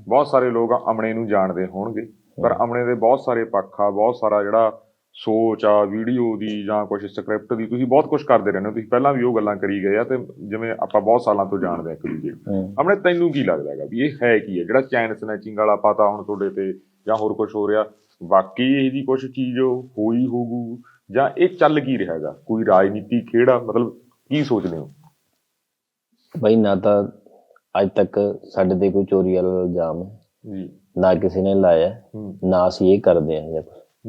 ਬਹੁਤ ਸਾਰੇ ਲੋਕ ਅਮਨੇ ਨੂੰ ਜਾਣਦੇ ਹੋਣਗੇ ਪਰ ਅਮਨੇ ਦੇ ਬਹੁਤ ਸਾਰੇ ਪੱਖ ਆ ਬਹੁਤ ਸਾਰਾ ਜਿਹੜਾ ਸੋਚ ਆ ਵੀਡੀਓ ਦੀ ਜਾਂ ਕੁਝ ਸਕ੍ਰਿਪਟ ਦੀ ਤੁਸੀਂ ਬਹੁਤ ਕੁਝ ਕਰਦੇ ਰਹਿੰਦੇ ਹੋ। ਤੁਸੀਂ ਪਹਿਲਾਂ ਵੀ ਉਹ ਗੱਲਾਂ ਕਰੀ ਗਏ ਆ ਤੇ ਜਿਵੇਂ ਆਪਾਂ ਬਹੁਤ ਸਾਲਾਂ ਤੋਂ ਜਾਣਦੇ ਆ ਇੱਕ ਦੂਜੇ ਅਮਨੇ ਤੈਨੂੰ ਕੀ ਲੱਗਦਾ ਹੈਗਾ ਵੀ ਇਹ ਹੈ ਕੀ ਹੈ? ਜਿਹੜਾ ਚੈਨ ਸਨੈਚਿੰਗ ਵਾਲਾ ਪਤਾ ਹੁਣ ਤੁਹਾਡੇ ਤੇ ਜਾਂ ਹੋਰ ਕੁਝ ਹੋ ਰਿਹਾ ਵਾਕਈ ਇਹ ਜੀ ਕੁਝ ਚੀਜ਼ ਹੋਈ ਹੋਊ ਜਾਂ ਇਹ ਚੱਲ ਕੀ ਰਿਹਾ ਹੈਗਾ? ਕੋਈ ਰਾਜਨੀਤੀ ਖੇੜਾ ਮਤਲਬ ਕੀ ਸੋਚਦੇ ਹੋ? ਬਈ ਨਾ ਤਾਂ ਅੱਜ ਤੱਕ ਸਾਡੇ ਤੇ ਕੋਈ ਚੋਰੀ ਵਾਲਾ ਇਲਜ਼ਾਮ ਹੈ ਜੀ। ਨਾ ਕਿਸੇ ਨੇ ਲਾਇਆ ਨਾ ਅਸੀਂ ਇਹ ਕਰਦੇ ਹਾਂ ਜਾਂ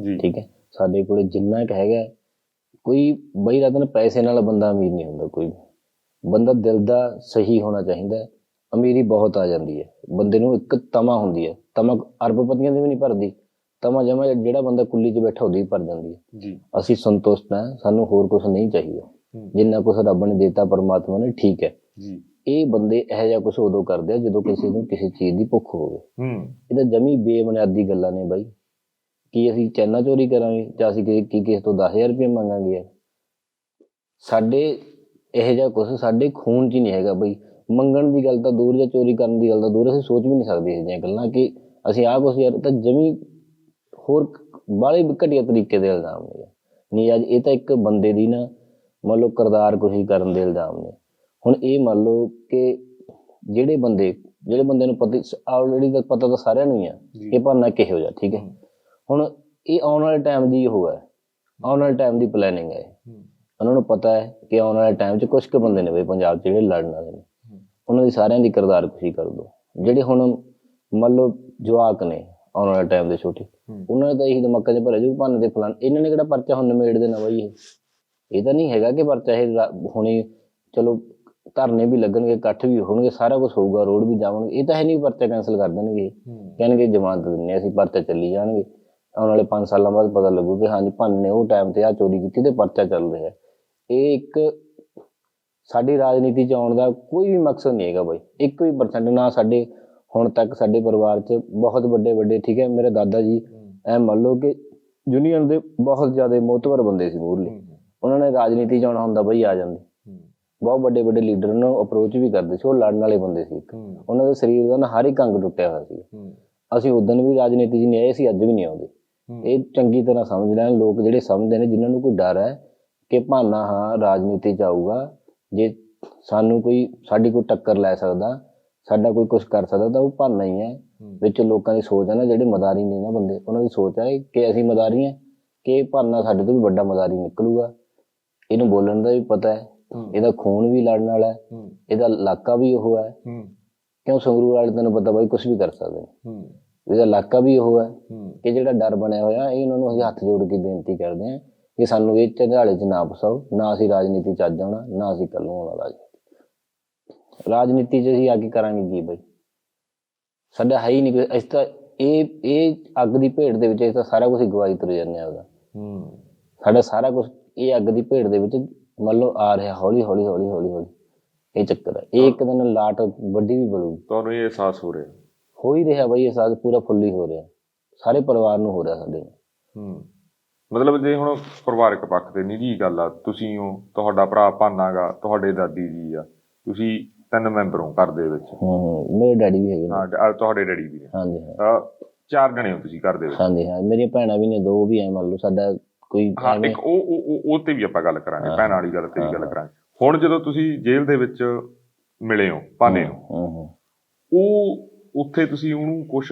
ਜੀ। ਠੀਕ ਹੈ? ਸਾਡੇ ਕੋਲੇ ਜਿੰਨਾ ਕੁ ਹੈਗਾ ਕੋਈ ਬਈ ਰਤਨ ਪੈਸੇ ਨਾਲ ਬੰਦਾ ਅਮੀਰ ਨਹੀਂ ਹੁੰਦਾ ਕੋਈ। ਬੰਦਾ ਦਿਲ ਦਾ ਸਹੀ ਹੋਣਾ ਚਾਹੀਦਾ। ਅਮੀਰੀ ਬਹੁਤ ਆ ਜਾਂਦੀ ਹੈ। ਬੰਦੇ ਨੂੰ ਇੱਕ ਤਮਾ ਹੁੰਦੀ ਹੈ ਤਮਾ ਅਰਬਪਤੀਆਂ ਦੀ ਵੀ ਨਹੀਂ ਭਰਦੀ ਤਮਾ ਜਮਾ ਜਿਹੜਾ ਬੰਦਾ ਕੁੱਲੀ 'ਚ ਬੈਠਾ ਉਹਦੀ ਭਰ ਜਾਂਦੀ ਹੈ। ਜੀ। ਅਸੀਂ ਸੰਤੁਸ਼ਟ ਹਾਂ ਸਾਨੂੰ ਹੋਰ ਕੁਝ ਨਹੀਂ ਚਾਹੀਦਾ। ਜਿੰਨਾ ਕੁਝ ਰੱਬ ਨੇ ਦਿੱਤਾ ਪਰਮਾਤਮਾ ਨੇ ਠੀਕ ਹੈ। ਜੀ। ਇਹ ਬੰਦੇ ਇਹੋ ਜਿਹਾ ਕੁਝ ਉਦੋਂ ਕਰਦੇ ਆ ਜਦੋਂ ਕਿਸੇ ਨੂੰ ਕਿਸੇ ਚੀਜ਼ ਦੀ ਭੁੱਖ ਹੋਵੇ। ਹੂੰ। ਇਹ ਤਾਂ ਜਮੀ ਬੇਬੁਨਿਆਦੀ ਗੱਲਾਂ ਨੇ ਬਾਈ। ਕੀ ਅਸੀਂ ਚੈਨਾ ਚੋਰੀ ਕਰਾਂਗੇ ਜਾਂ ਅਸੀਂ ਕੀ ਕਿਸੇ ਤੋਂ 10000 ਰੁਪਏ ਮੰਗਾਂਗੇ? ਸਾਡੇ ਇਹੋ ਜਿਹਾ ਕੁਝ ਸਾਡੇ ਖੂਨ 'ਚ ਹੀ ਨਹੀਂ ਹੈਗਾ ਬਈ। ਮੰਗਣ ਦੀ ਗੱਲ ਤਾਂ ਦੂਰ ਜਾਂ ਚੋਰੀ ਕਰਨ ਦੀ ਗੱਲ ਤਾਂ ਦੂਰ ਅਸੀਂ ਸੋਚ ਵੀ ਨਹੀਂ ਸਕਦੇ ਇਹ ਜਿਹੀਆਂ ਗੱਲਾਂ ਕਿ ਅਸੀਂ ਆਹ ਕੁਝ ਯਾਰ ਤਾਂ ਜਮੀ ਹੋਰ ਬਾਲੇ ਘਟੀਆ ਤਰੀਕੇ ਦੇ ਇਲਜ਼ਾਮ ਨੇ। ਨਹੀਂ ਅੱਜ ਇਹ ਤਾਂ ਇੱਕ ਬੰਦੇ ਦੀ ਨਾ ਮੰਨ ਲਓ ਕਰਦਾਰ ਕੁਸ਼ੀ ਕਰਨ ਦੇ ਇਲਜ਼ਾਮ ਨੇ। ਹੁਣ ਇਹ ਮੰਨ ਲਓ ਕਿ ਜਿਹੜੇ ਬੰਦੇ ਜਿਹੜੇ ਬੰਦੇ ਨੂੰ ਪਤਾ ਆਲਰੇਡੀ ਤਾਂ ਪਤਾ ਤਾਂ ਸਾਰਿਆਂ ਨੂੰ ਹੀ ਆ। ਕਿ ਭਾਨਾ ਕਿਹੋ ਜਿਹਾ ਠੀਕ ਹੈ। ਹੁਣ ਇਹ ਆਉਣ ਵਾਲੇ ਟਾਈਮ ਦੀ ਉਹ ਹੈ ਆਉਣ ਵਾਲੇ ਟਾਈਮ ਦੀ ਪਲੈਨਿੰਗ ਹੈ ਇਹ। ਉਹਨਾਂ ਨੂੰ ਪਤਾ ਹੈ ਕਿ ਆਉਣ ਵਾਲੇ ਟਾਈਮ 'ਚ ਕੁਝ ਕੁ ਬੰਦੇ ਨੇ ਬਈ ਪੰਜਾਬ 'ਚ ਜਿਹੜੇ ਲੜਨ ਵਾਲੇ ਨੇ ਉਹਨਾਂ ਦੀ ਸਾਰਿਆਂ ਦੀ ਕਰਦਾਰ ਕੁਸ਼ੀ ਕਰ ਦੋ ਜਿਹੜੇ ਹੁਣ ਮੰਨ ਲਓ ਜਵਾਕ ਨੇ ਆਉਣ ਵਾਲੇ ਟਾਈਮ ਦੇ ਛੋਟੇ। ਉਹਨਾਂ ਨੇ ਤਾਂ ਇਹੀ ਦਿਮਾਗਾਂ 'ਚ ਭਰਿਆ ਜੂ ਭੰਨ ਦੇ ਫਲਾਨ ਇਹਨਾਂ ਨੇ ਕਿਹੜਾ ਪਰਚਾ ਹੁਣ ਨਿਮੇੜ ਦੇਣਾ ਬਈ ਇਹ ਇਹ ਤਾਂ ਨਹੀਂ ਹੈਗਾ ਕਿ ਪਰਚਾ ਇਹ ਹੁਣੇ ਚਲੋ ਧਰਨੇ ਵੀ ਲੱਗਣਗੇ ਇਕੱਠ ਵੀ ਹੋਣਗੇ ਸਾਰਾ ਕੁਝ ਹੋਊਗਾ ਰੋਡ ਵੀ ਜਾਵਾਂਗੇ। ਇਹ ਤਾਂ ਹੈ ਨਹੀਂ ਪਰਚਾ ਕੈਨਸਲ ਕਰ ਦੇਣਗੇ। ਕਹਿਣਗੇ ਜ਼ਮਾਨਤ ਦਿੰਨੇ ਅਸੀਂ ਪਰਚਾ ਚੱਲੀ ਜਾਣਗੇ। ਆਉਣ ਵਾਲੇ 5 ਸਾਲਾਂ ਬਾਅਦ ਪਤਾ ਲੱਗੂ ਕਿ ਹਾਂਜੀ ਭੰਨ ਨੇ ਉਹ ਟਾਈਮ ਤੇ ਆ ਚੋਰੀ ਕੀਤੀ ਤੇ ਪਰਚਾ ਚੱਲ ਰਿਹਾ। ਇਹ ਇੱਕ ਸਾਡੀ ਰਾਜਨੀਤੀ ਚ ਆਉਣ ਦਾ ਕੋਈ ਵੀ ਮਕਸਦ ਨਹੀਂ ਹੈਗਾ ਬਾਈ। ਇੱਕ ਵੀ ਪਰਸੈਂਟ ਨਾ ਸਾਡੇ ਹੁਣ ਤੱਕ ਸਾਡੇ ਪਰਿਵਾਰ ਚ ਬਹੁਤ ਵੱਡੇ ਵੱਡੇ ਠੀਕ ਹੈ ਮੇਰੇ ਦਾਦਾ ਜੀ ਐ ਮੰਨ ਲਓ ਕਿ ਯੂਨੀਅਨ ਦੇ ਬਹੁਤ ਜ਼ਿਆਦਾ ਮੋਤਬਰ ਬੰਦੇ ਸੀ ਮੂਰਲੇ ਉਹਨਾਂ ਨੇ ਰਾਜਨੀਤੀ ਚ ਆਉਣਾ ਹੁੰਦਾ ਬਈ ਆ ਜਾਂਦੇ। ਬਹੁਤ ਵੱਡੇ ਵੱਡੇ ਲੀਡਰ ਨੂੰ ਅਪਰੋਚ ਵੀ ਕਰਦੇ ਸੀ ਉਹ ਲੜਨ ਵਾਲੇ ਬੰਦੇ ਸੀ ਇੱਕ। ਉਹਨਾਂ ਦੇ ਸਰੀਰ ਦਾ ਨਾ ਹਰ ਇੱਕ ਅੰਗ ਟੁੱਟਿਆ ਹੋਇਆ ਸੀ। ਅਸੀਂ ਉਦੋਂ ਵੀ ਰਾਜਨੀਤੀ 'ਚ ਨਹੀਂ ਆਏ ਸੀ ਅੱਜ ਵੀ ਨਹੀਂ ਆਉਂਦੇ। ਇਹ ਚੰਗੀ ਤਰ੍ਹਾਂ ਸਮਝ ਲੈਣ ਲੋਕ ਜਿਹੜੇ ਸਮਝਦੇ ਨੇ ਜਿਨ੍ਹਾਂ ਨੂੰ ਕੋਈ ਡਰ ਹੈ ਕਿ ਭਾਨਾ ਹਾਂ ਰਾਜਨੀਤੀ 'ਚ ਆਊਗਾ ਜੇ ਸਾਨੂੰ ਕੋਈ ਸਾਡੀ ਕੋਈ ਟੱਕਰ ਲੈ ਸਕਦਾ ਸਾਡਾ ਕੋਈ ਕੁਝ ਕਰ ਸਕਦਾ ਤਾਂ ਉਹ ਭਾਨਾ ਹੀ। ਹੈ। ਵਿੱਚ ਲੋਕਾਂ ਦੀ ਸੋਚ ਹੈ ਨਾ ਜਿਹੜੇ ਮਦਾਰੀ ਨੇ ਨਾ ਬੰਦੇ ਉਹਨਾਂ ਦੀ ਸੋਚ ਹੈ ਕਿ ਅਸੀਂ ਮਦਾਰੀ ਹਾਂ ਕਿ ਭਾਨਾ ਸਾਡੇ ਤੋਂ ਵੀ ਵੱਡਾ ਮਦਾਰੀ ਨਿਕਲੂਗਾ। ਇਹਨੂੰ ਬੋਲਣ ਦਾ ਵੀ ਪਤਾ ਹੈ। ਇਹਦਾ ਖੂਨ ਵੀ ਲੜਨ ਵਾਲਾ ਹੈ ਇਹਦਾ ਇਲਾਕਾ ਵੀ ਉਹ ਹੈ। ਕਿਉਂ ਸੰਗਰੂਰ ਵਾਲੇ ਤੈਨੂੰ ਪਤਾ ਬਾਈ ਕੁਝ ਵੀ ਕਰ ਸਕਦੇ ਨੇ। ਇਹਦਾ ਇਲਾਕਾ ਵੀ ਉਹ ਹੈ ਕਿ ਜਿਹੜਾ ਡਰ ਬਣਿਆ ਹੋਇਆ ਇਹ ਉਹਨਾਂ ਨੂੰ ਅਸੀਂ ਹੱਥ ਜੋੜ ਕੇ ਬੇਨਤੀ ਕਰਦੇ ਹਾਂ ਕਿ ਸਾਨੂੰ ਇਹ ਝਗਾੜੇ 'ਚ ਨਾ ਫਸਾਓ ਨਾ ਅਸੀਂ ਰਾਜਨੀਤੀ 'ਚ ਅੱਜ ਆਉਣਾ ਨਾ ਅਸੀਂ ਕੱਲ ਆਉਣਾ ਰਾਜਨੀਤੀ। ਰਾਜਨੀਤੀ 'ਚ ਅਸੀਂ ਆ ਕੇ ਕਰਾਂਗੇ ਕੀ ਬਈ? ਸਾਡਾ ਹੈ ਹੀ ਨਹੀਂ ਅਸੀਂ ਤਾਂ ਇਹ ਇਹ ਅੱਗ ਦੀ ਭੇਟ ਦੇ ਵਿੱਚ ਅਸੀਂ ਤਾਂ ਸਾਰਾ ਕੁਝ ਗਵਾਈ ਤੁਰ ਜਾਂਦੇ ਆ ਉਹਦਾ ਸਾਡਾ ਸਾਰਾ ਕੁਝ ਇਹ ਅੱਗ ਦੀ ਭੇਟ ਦੇ ਵਿੱਚ ਮੰਨ ਲਓ ਆ ਰਿਹਾ ਹੌਲੀ ਹੌਲੀ ਹੌਲੀ ਹੌਲੀ ਹੌਲੀ। ਇਹ ਚੱਕਰ ਹੈ। ਇਹ ਇੱਕ ਦਿਨ ਲਾਟ ਵੱਡੀ ਵੀ ਬਲੂ ਤੁਹਾਨੂੰ ਇਹ ਅਹਿਸਾਸ ਹੋ ਰਿਹਾ? ਹੋ ਹੀ ਰਿਹਾ ਬਈ ਇਹ ਸਾਜ ਪੂਰਾ ਫੁੱਲ ਹੀ ਰਿਹਾ। ਸਾਰੇ ਪਰਿਵਾਰ ਨੂੰ ਹੋ ਰਿਹਾ ਸਾਡੇ ਹੂੰ। ਮਤਲਬ ਜੇ ਹੁਣ ਪਰਿਵਾਰਕ ਪੱਖ ਤੇ ਨਿੱਜੀ ਗੱਲ ਆ ਤੁਸੀਂ ਹੋ ਤੁਹਾਡਾ ਭਰਾ ਭਾਨਾਗਾ ਤੁਹਾਡੇ ਦਾਦੀ ਜੀ ਆ ਤੁਸੀਂ ਤਿੰਨ ਮੈਂਬਰ ਹੋ ਘਰ ਦੇ ਵਿੱਚ। ਹੂੰ ਮੇਰੇ ਡੈਡੀ ਵੀ ਹੈਗੇ ਹਾਂ ਤੁਹਾਡੇ ਡੈਡੀ ਵੀ ਨੇ। ਹਾਂਜੀ ਹਾਂ। ਚਾਰ ਜਣੇ ਹੋ ਤੁਸੀਂ ਘਰ ਦੇ ਵਿੱਚ। ਹਾਂਜੀ ਹਾਂ। ਮੇਰੀਆਂ ਭੈਣਾਂ ਵੀ ਨੇ ਦੋ ਵੀ ਐ ਮੰਨ ਲਓ। ਸਾਡਾ ਕੋਈ ਹਾਂ ਇੱਕ ਉਹ ਉਹ- ਉਹ ਤੇ ਵੀ ਆਪਾਂ ਗੱਲ ਕਰਾਂਗੇ। ਭੈਣਾਂ ਵਾਲੀ ਗੱਲ ਤੇ ਵੀ ਗੱਲ। ਕਰਾਂਗੇ ਹੁਣ ਜਦੋਂ ਤੁਸੀਂ ਜੇਲ੍ਹ ਦੇ ਵਿੱਚ ਮਿਲੇ ਹੋ ਭਾਨੇ ਨੂੰ ਹੂੰ ਹੂੰ ਉਹ ਉੱਥੇ ਤੁਸੀਂ ਉਹਨੂੰ ਕੁਝ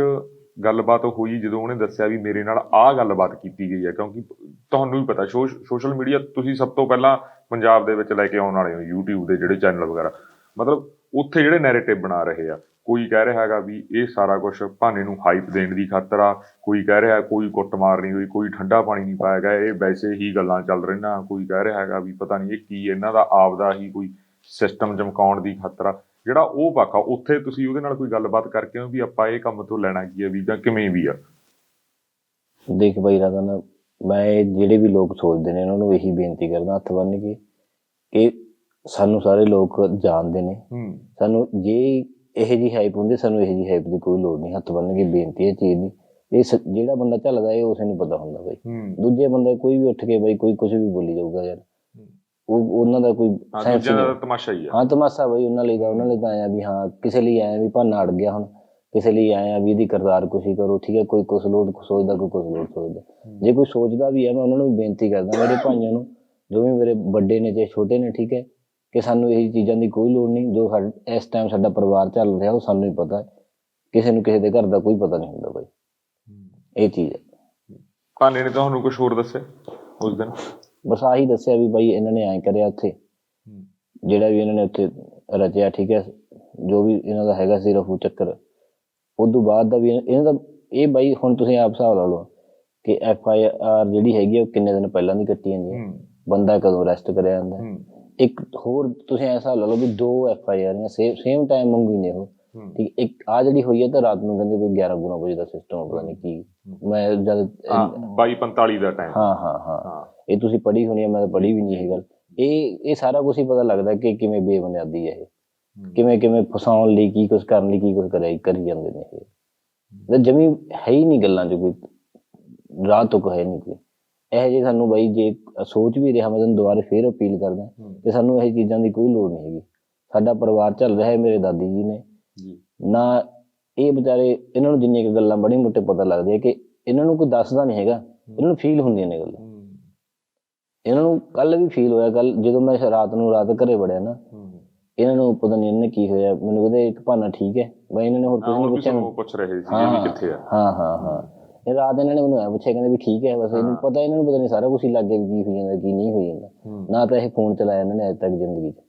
ਗੱਲਬਾਤ ਹੋਈ ਜਦੋਂ ਉਹਨੇ ਦੱਸਿਆ ਵੀ ਮੇਰੇ ਨਾਲ ਆਹ ਗੱਲਬਾਤ ਕੀਤੀ ਗਈ ਹੈ ਕਿਉਂਕਿ ਤੁਹਾਨੂੰ ਵੀ ਪਤਾ ਸੋਸ਼ਲ ਮੀਡੀਆ ਤੁਸੀਂ ਸਭ ਤੋਂ ਪਹਿਲਾਂ ਪੰਜਾਬ ਦੇ ਵਿੱਚ ਲੈ ਕੇ ਆਉਣ ਵਾਲੇ ਹੋ YouTube ਦੇ ਜਿਹੜੇ ਚੈਨਲ ਵਗੈਰਾ ਮਤਲਬ ਉੱਥੇ ਜਿਹੜੇ ਨੈਰੇਟਿਵ ਬਣਾ ਰਹੇ ਆ ਕੋਈ ਕਹਿ ਰਿਹਾ ਹੈਗਾ ਵੀ ਇਹ ਸਾਰਾ ਕੁਝ ਭਾਨੇ ਨੂੰ ਹਾਈਪ ਦੇਣ ਦੀ ਖਾਤਰ ਆ ਕੋਈ ਕਹਿ ਰਿਹਾ ਕੋਈ ਕੁੱਟਮਾਰ ਨਹੀਂ ਹੋਈ ਕੋਈ ਠੰਡਾ ਪਾਣੀ ਨਹੀਂ ਪਾਇਆ ਗਿਆ ਇਹ ਵੈਸੇ ਹੀ ਗੱਲਾਂ ਚੱਲ ਰਹੀਆਂ ਕੋਈ ਕਹਿ ਰਿਹਾ ਹੈਗਾ ਵੀ ਪਤਾ ਨਹੀਂ ਇਹ ਕੀ ਇਹਨਾਂ ਦਾ ਆਪਦਾ ਹੀ ਕੋਈ ਸਿਸਟਮ ਚਮਕਾਉਣ ਦੀ ਖਾਤਰ ਆ। ਜਿਹੜਾ ਉਹ ਪੱਖ ਆ ਉੱਥੇ ਤੁਸੀਂ ਉਹਦੇ ਨਾਲ ਕੋਈ ਗੱਲਬਾਤ ਕਰਕੇ ਹੋ ਵੀ ਆਪਾਂ ਇਹ ਕੰਮ ਤੋਂ ਲੈਣਾ ਕੀ ਹੈ ਵੀ ਜਾਂ ਕਿਵੇਂ ਵੀ ਆ। ਦੇਖ ਬਈ ਰਤਨ ਮੈਂ ਜਿਹੜੇ ਵੀ ਲੋਕ ਸੋਚਦੇ ਨੇ ਉਹਨਾਂ ਨੂੰ ਇਹੀ ਬੇਨਤੀ ਕਰਦਾ ਹੱਥ ਬੰਨ੍ਹ ਕੇ ਕਿ ਸਾਨੂੰ ਸਾਰੇ ਲੋਕ ਜਾਣਦੇ ਨੇ। ਸਾਨੂੰ ਜੇ ਇਹੋ ਜੀ ਹਾਈਪ ਹੁੰਦੀ ਸਾਨੂੰ ਇਹੋ ਜੀ ਹਾਈਪ ਦੀ ਕੋਈ ਲੋੜ ਨਹੀਂ ਹੱਥ ਬੰਨ੍ਹ ਕੇ ਬੇਨਤੀ ਹੈ ਚੀਜ਼ ਦੀ। ਇਹ ਜਿਹੜਾ ਬੰਦਾ ਚੱਲਦਾ ਇਹ ਉਸੇ ਨੂੰ ਪਤਾ ਹੁੰਦਾ ਬਈ। ਦੂਜੇ ਬੰਦੇ ਕੋਈ ਵੀ ਉੱਠ ਕੇ ਬਈ ਕੋਈ ਕੁਝ ਵੀ ਬੋਲੀ ਜਾਊਗਾ ਯਾਰ। ਉਹ ਉਹਨਾਂ ਦਾ ਕੋਈ ਸੈਂਸ ਦਾ ਨਹੀਂ। ਤਮਾਸ਼ਾ ਹੀ ਆ। ਹਾਂ ਤਮਾਸ਼ਾ ਬਈ ਉਹਨਾਂ ਲਈ ਤਾਂ ਉਹਨਾਂ ਲਈ ਤਾਂ ਆਇਆ ਵੀ ਹਾਂ ਕਿਸੇ ਲਈ ਆਇਆ ਵੀ ਭਾਨਾ ਅੜ ਗਿਆ ਹੁਣ। ਕਿਸੇ ਲਈ ਆਇਆ ਵੀ ਇਹਦੀ ਕਰਤਾਰ ਕੁਸ਼ੀ ਕਰੋ ਠੀਕ ਹੈ ਕੋਈ ਕੁਛ ਲੋੜ ਸੋਚਦਾ ਕੋਈ ਕੁਛ ਲੋੜ ਸੋਚਦਾ। ਜੇ ਕੋਈ ਸੋਚਦਾ ਵੀ ਹੈ ਮੈਂ ਉਹਨਾਂ ਨੂੰ ਵੀ ਬੇਨਤੀ ਕਰਦਾ ਮੇਰੇ ਭਾਈਆਂ ਨੂੰ ਜੋ ਵੀ ਮੇਰੇ ਵੱਡੇ ਨੇ ਤੇ ਛੋਟੇ ਨੇ ਠੀਕ ਹੈ ਕਿ ਸਾਨੂੰ ਇਹ ਚੀਜ਼ਾਂ ਦੀ ਕੋਈ ਲੋੜ ਨਹੀਂ। ਜੋ ਸਾਡ- ਇਸ ਟਾਈਮ ਸਾਡਾ ਪਰਿਵਾਰ ਚੱਲ ਰਿਹਾ ਉਹ ਸਾਨੂੰ ਹੀ ਪਤਾ ਹੈ। ਕਿਸੇ ਨੂੰ ਕਿਸੇ ਦੇ ਘਰ ਦਾ ਕੋਈ ਪਤਾ ਨਹੀਂ ਹੁੰਦਾ ਬਾਈ। ਇਹ ਚੀਜ਼ ਹੈ। ਭਾਨੇ ਨੇ ਤੁਹਾਨੂੰ ਕੁਝ ਹੋਰ ਦੱਸਿਆ ਉਸ ਦਿਨ? ਬਸ ਆਹੀ ਦੱਸਿਆ ਵੀ ਬਾਈ ਇਹਨਾਂ ਨੇ ਐਂ ਕਰਿਆ ਉੱਥੇ। ਜਿਹੜਾ ਵੀ ਇਹਨਾਂ ਨੇ ਉੱਥੇ ਰਚਿਆ ਠੀਕ ਹੈ। ਜੋ ਵੀ ਇਹਨਾਂ ਦਾ ਹੈਗਾ ਸੀ ਰਫੂ ਚੱਕਰ। ਉਦੋਂ ਬਾਅਦ ਦਾ ਵੀ ਇਹਨਾਂ ਦਾ ਇਹ ਬਾਈ ਹੁਣ ਤੁਸੀਂ ਆਪ ਹਿਸਾਬ ਲਾ ਲਓ ਕਿ ਐਫ ਆਈ ਆਰ ਜਿਹੜੀ ਹੈਗੀ ਉਹ ਕਿੰਨੇ ਦਿਨ ਪਹਿਲਾਂ ਦੀ ਕੱਟੀ ਜਾਂਦੀ ਹੈ। ਬੰਦਾ ਕਦੋਂ ਅਰੈਸਟ ਕਰਿਆ ਜਾਂਦਾ ਇੱਕ ਹੋਰ ਤੁਸੀਂ ਐਂ ਹਿਸਾਬ ਲਾ ਲਓ ਵੀ ਦੋ F I R same same time ਮੰਗੀ ਨੇ ਉਹ। ਹੂੰ। ਠੀਕ ਇੱਕ ਆ ਜਿਹੜੀ ਹੋਈ ਹੈ ਤਾਂ ਰਾਤ ਨੂੰ ਕਹਿੰਦੇ ਵੀ 11 ਗੁਣਾ ਵਜੇ ਦਾ ਸਿਸਟਮ ਪਤਾ ਨਹੀਂ ਕੀ। ਮੈਂ ਜਦ ਹਾਂ 2245 ਦਾ ਟਾਈਮ ਹਾਂ ਹਾਂ ਹਾਂ। ਇਹ ਤੁਸੀਂ ਪੜ੍ਹੀ ਹੋਣੀ ਹੈ ਮੈਂ ਤਾਂ ਪੜ੍ਹੀ ਵੀ ਨਹੀਂ ਇਹ ਗੱਲ। ਇਹ ਇਹ ਸਾਰਾ ਕੁਝ ਹੀ ਪਤਾ ਲੱਗਦਾ ਕਿ ਕਿਵੇਂ ਬੇਬੁਨਿਆਦੀ ਹੈ ਇਹ। ਕਿਵੇਂ ਕਿਵੇਂ ਫਸਾਉਣ ਲਈ ਕੀ ਕੁਝ ਕਰਨ ਲਈ ਕੀ ਕੁਝ ਕਰਿਆ ਕਰੀ ਜਾਂਦੇ ਨੇ ਇਹ। ਜਮੀ ਹੈ ਹੀ ਨਹੀਂ ਗੱਲਾਂ 'ਚ ਕੋਈ ਰਾਹ ਤੋਂ ਹੈ ਨਹੀਂ ਕੋਈ। ਇਹ ਜੇ ਸਾਨੂੰ ਬਾਈ ਜੇ ਸੋਚ ਵੀ ਰਿਹਾ ਮੈਂ ਤੁਹਾਨੂੰ ਦੁਬਾਰਾ ਫੇਰ ਅਪੀਲ ਕਰਦਾ ਹੂੰ। ਕਿ ਸਾਨੂੰ ਇਹ ਚੀਜ਼ਾਂ ਦੀ ਕੋਈ ਲੋੜ ਨਹੀਂ ਹੈਗੀ। ਸਾਡਾ ਪਰਿਵਾਰ ਚੱਲ ਰਿਹਾ ਹੈ ਮੇਰੇ ਦਾਦੀ ਜੀ ਨੇ। ਜੀ। ਨਾ ਇਹ ਵਿਚਾਰੇ ਇਹਨਾਂ ਨੂੰ ਜਿੰਨੀਆਂ ਗੱਲਾਂ ਬੜੀ ਮੋਟੇ ਪਤਾ ਲੱਗਦੀਆਂ ਕਿ ਇਹਨਾਂ ਨੂੰ ਕੋਈ ਦੱਸਦਾ ਨਹੀਂ ਹੈਗਾ। ਇਹਨਾਂ ਨੂੰ ਫੀਲ ਹੁੰਦੀਆਂ ਨੇ ਗੱਲਾਂ। ਹੂੰ। ਇਹਨਾਂ ਨੂੰ ਕੱਲ ਵੀ ਫੀਲ ਹੋਇਆ ਕੱਲ ਜਦੋਂ ਮੈਂ ਰਾਤ ਨੂੰ ਰਾਤ ਘਰੇ ਵੜਿਆ ਨਾ ਹੂੰ। ਇਹਨਾਂ ਨੂੰ ਪਤਾ ਨਹੀਂ ਇਹਨਾਂ ਕੀ ਹੋਇਆ। ਮੈਨੂੰ ਕਹਿੰਦੇ ਇੱਕ ਭਾਨਾ ਠੀਕ ਹੈ। ਬਈ ਇਹਨਾਂ ਨੇ ਹੋਰ ਕੁਝ ਹਾਂ ਨਹੀਂ ਪੁੱਛਿਆ ਤੁਹਾਨੂੰ ਪੁੱਛ ਰਹੇ ਸੀ ਹਾਂ ਵੀ ਕਿੱਥੇ ਆ। ਹਾਂ ਹਾਂ ਹਾਂ। ਇਹ ਰਾਤ ਇਹਨਾਂ ਨੇ ਮੈਨੂੰ ਐ ਪੁੱਛਿਆ ਕਹਿੰਦੇ ਵੀ ਠੀਕ ਹੈ ਬਸ ਇਹਨੂੰ ਪਤਾ ਇਹਨਾਂ ਨੂੰ ਪਤਾ ਨਹੀਂ ਸਾਰਾ ਕੁਝ ਹੀ ਲੱਗ ਵੀ ਕੀ ਹੋਈ ਜਾਂਦਾ ਕੀ ਨਹੀਂ ਹੋਈ ਜਾਂਦਾ। ਨਾ ਤਾਂ ਇਹ ਫੋਨ ਚਲਾਇਆ ਇਹਨਾਂ ਨੇ ਅਜੇ ਤੱਕ ਜ਼ਿੰਦਗੀ 'ਚ।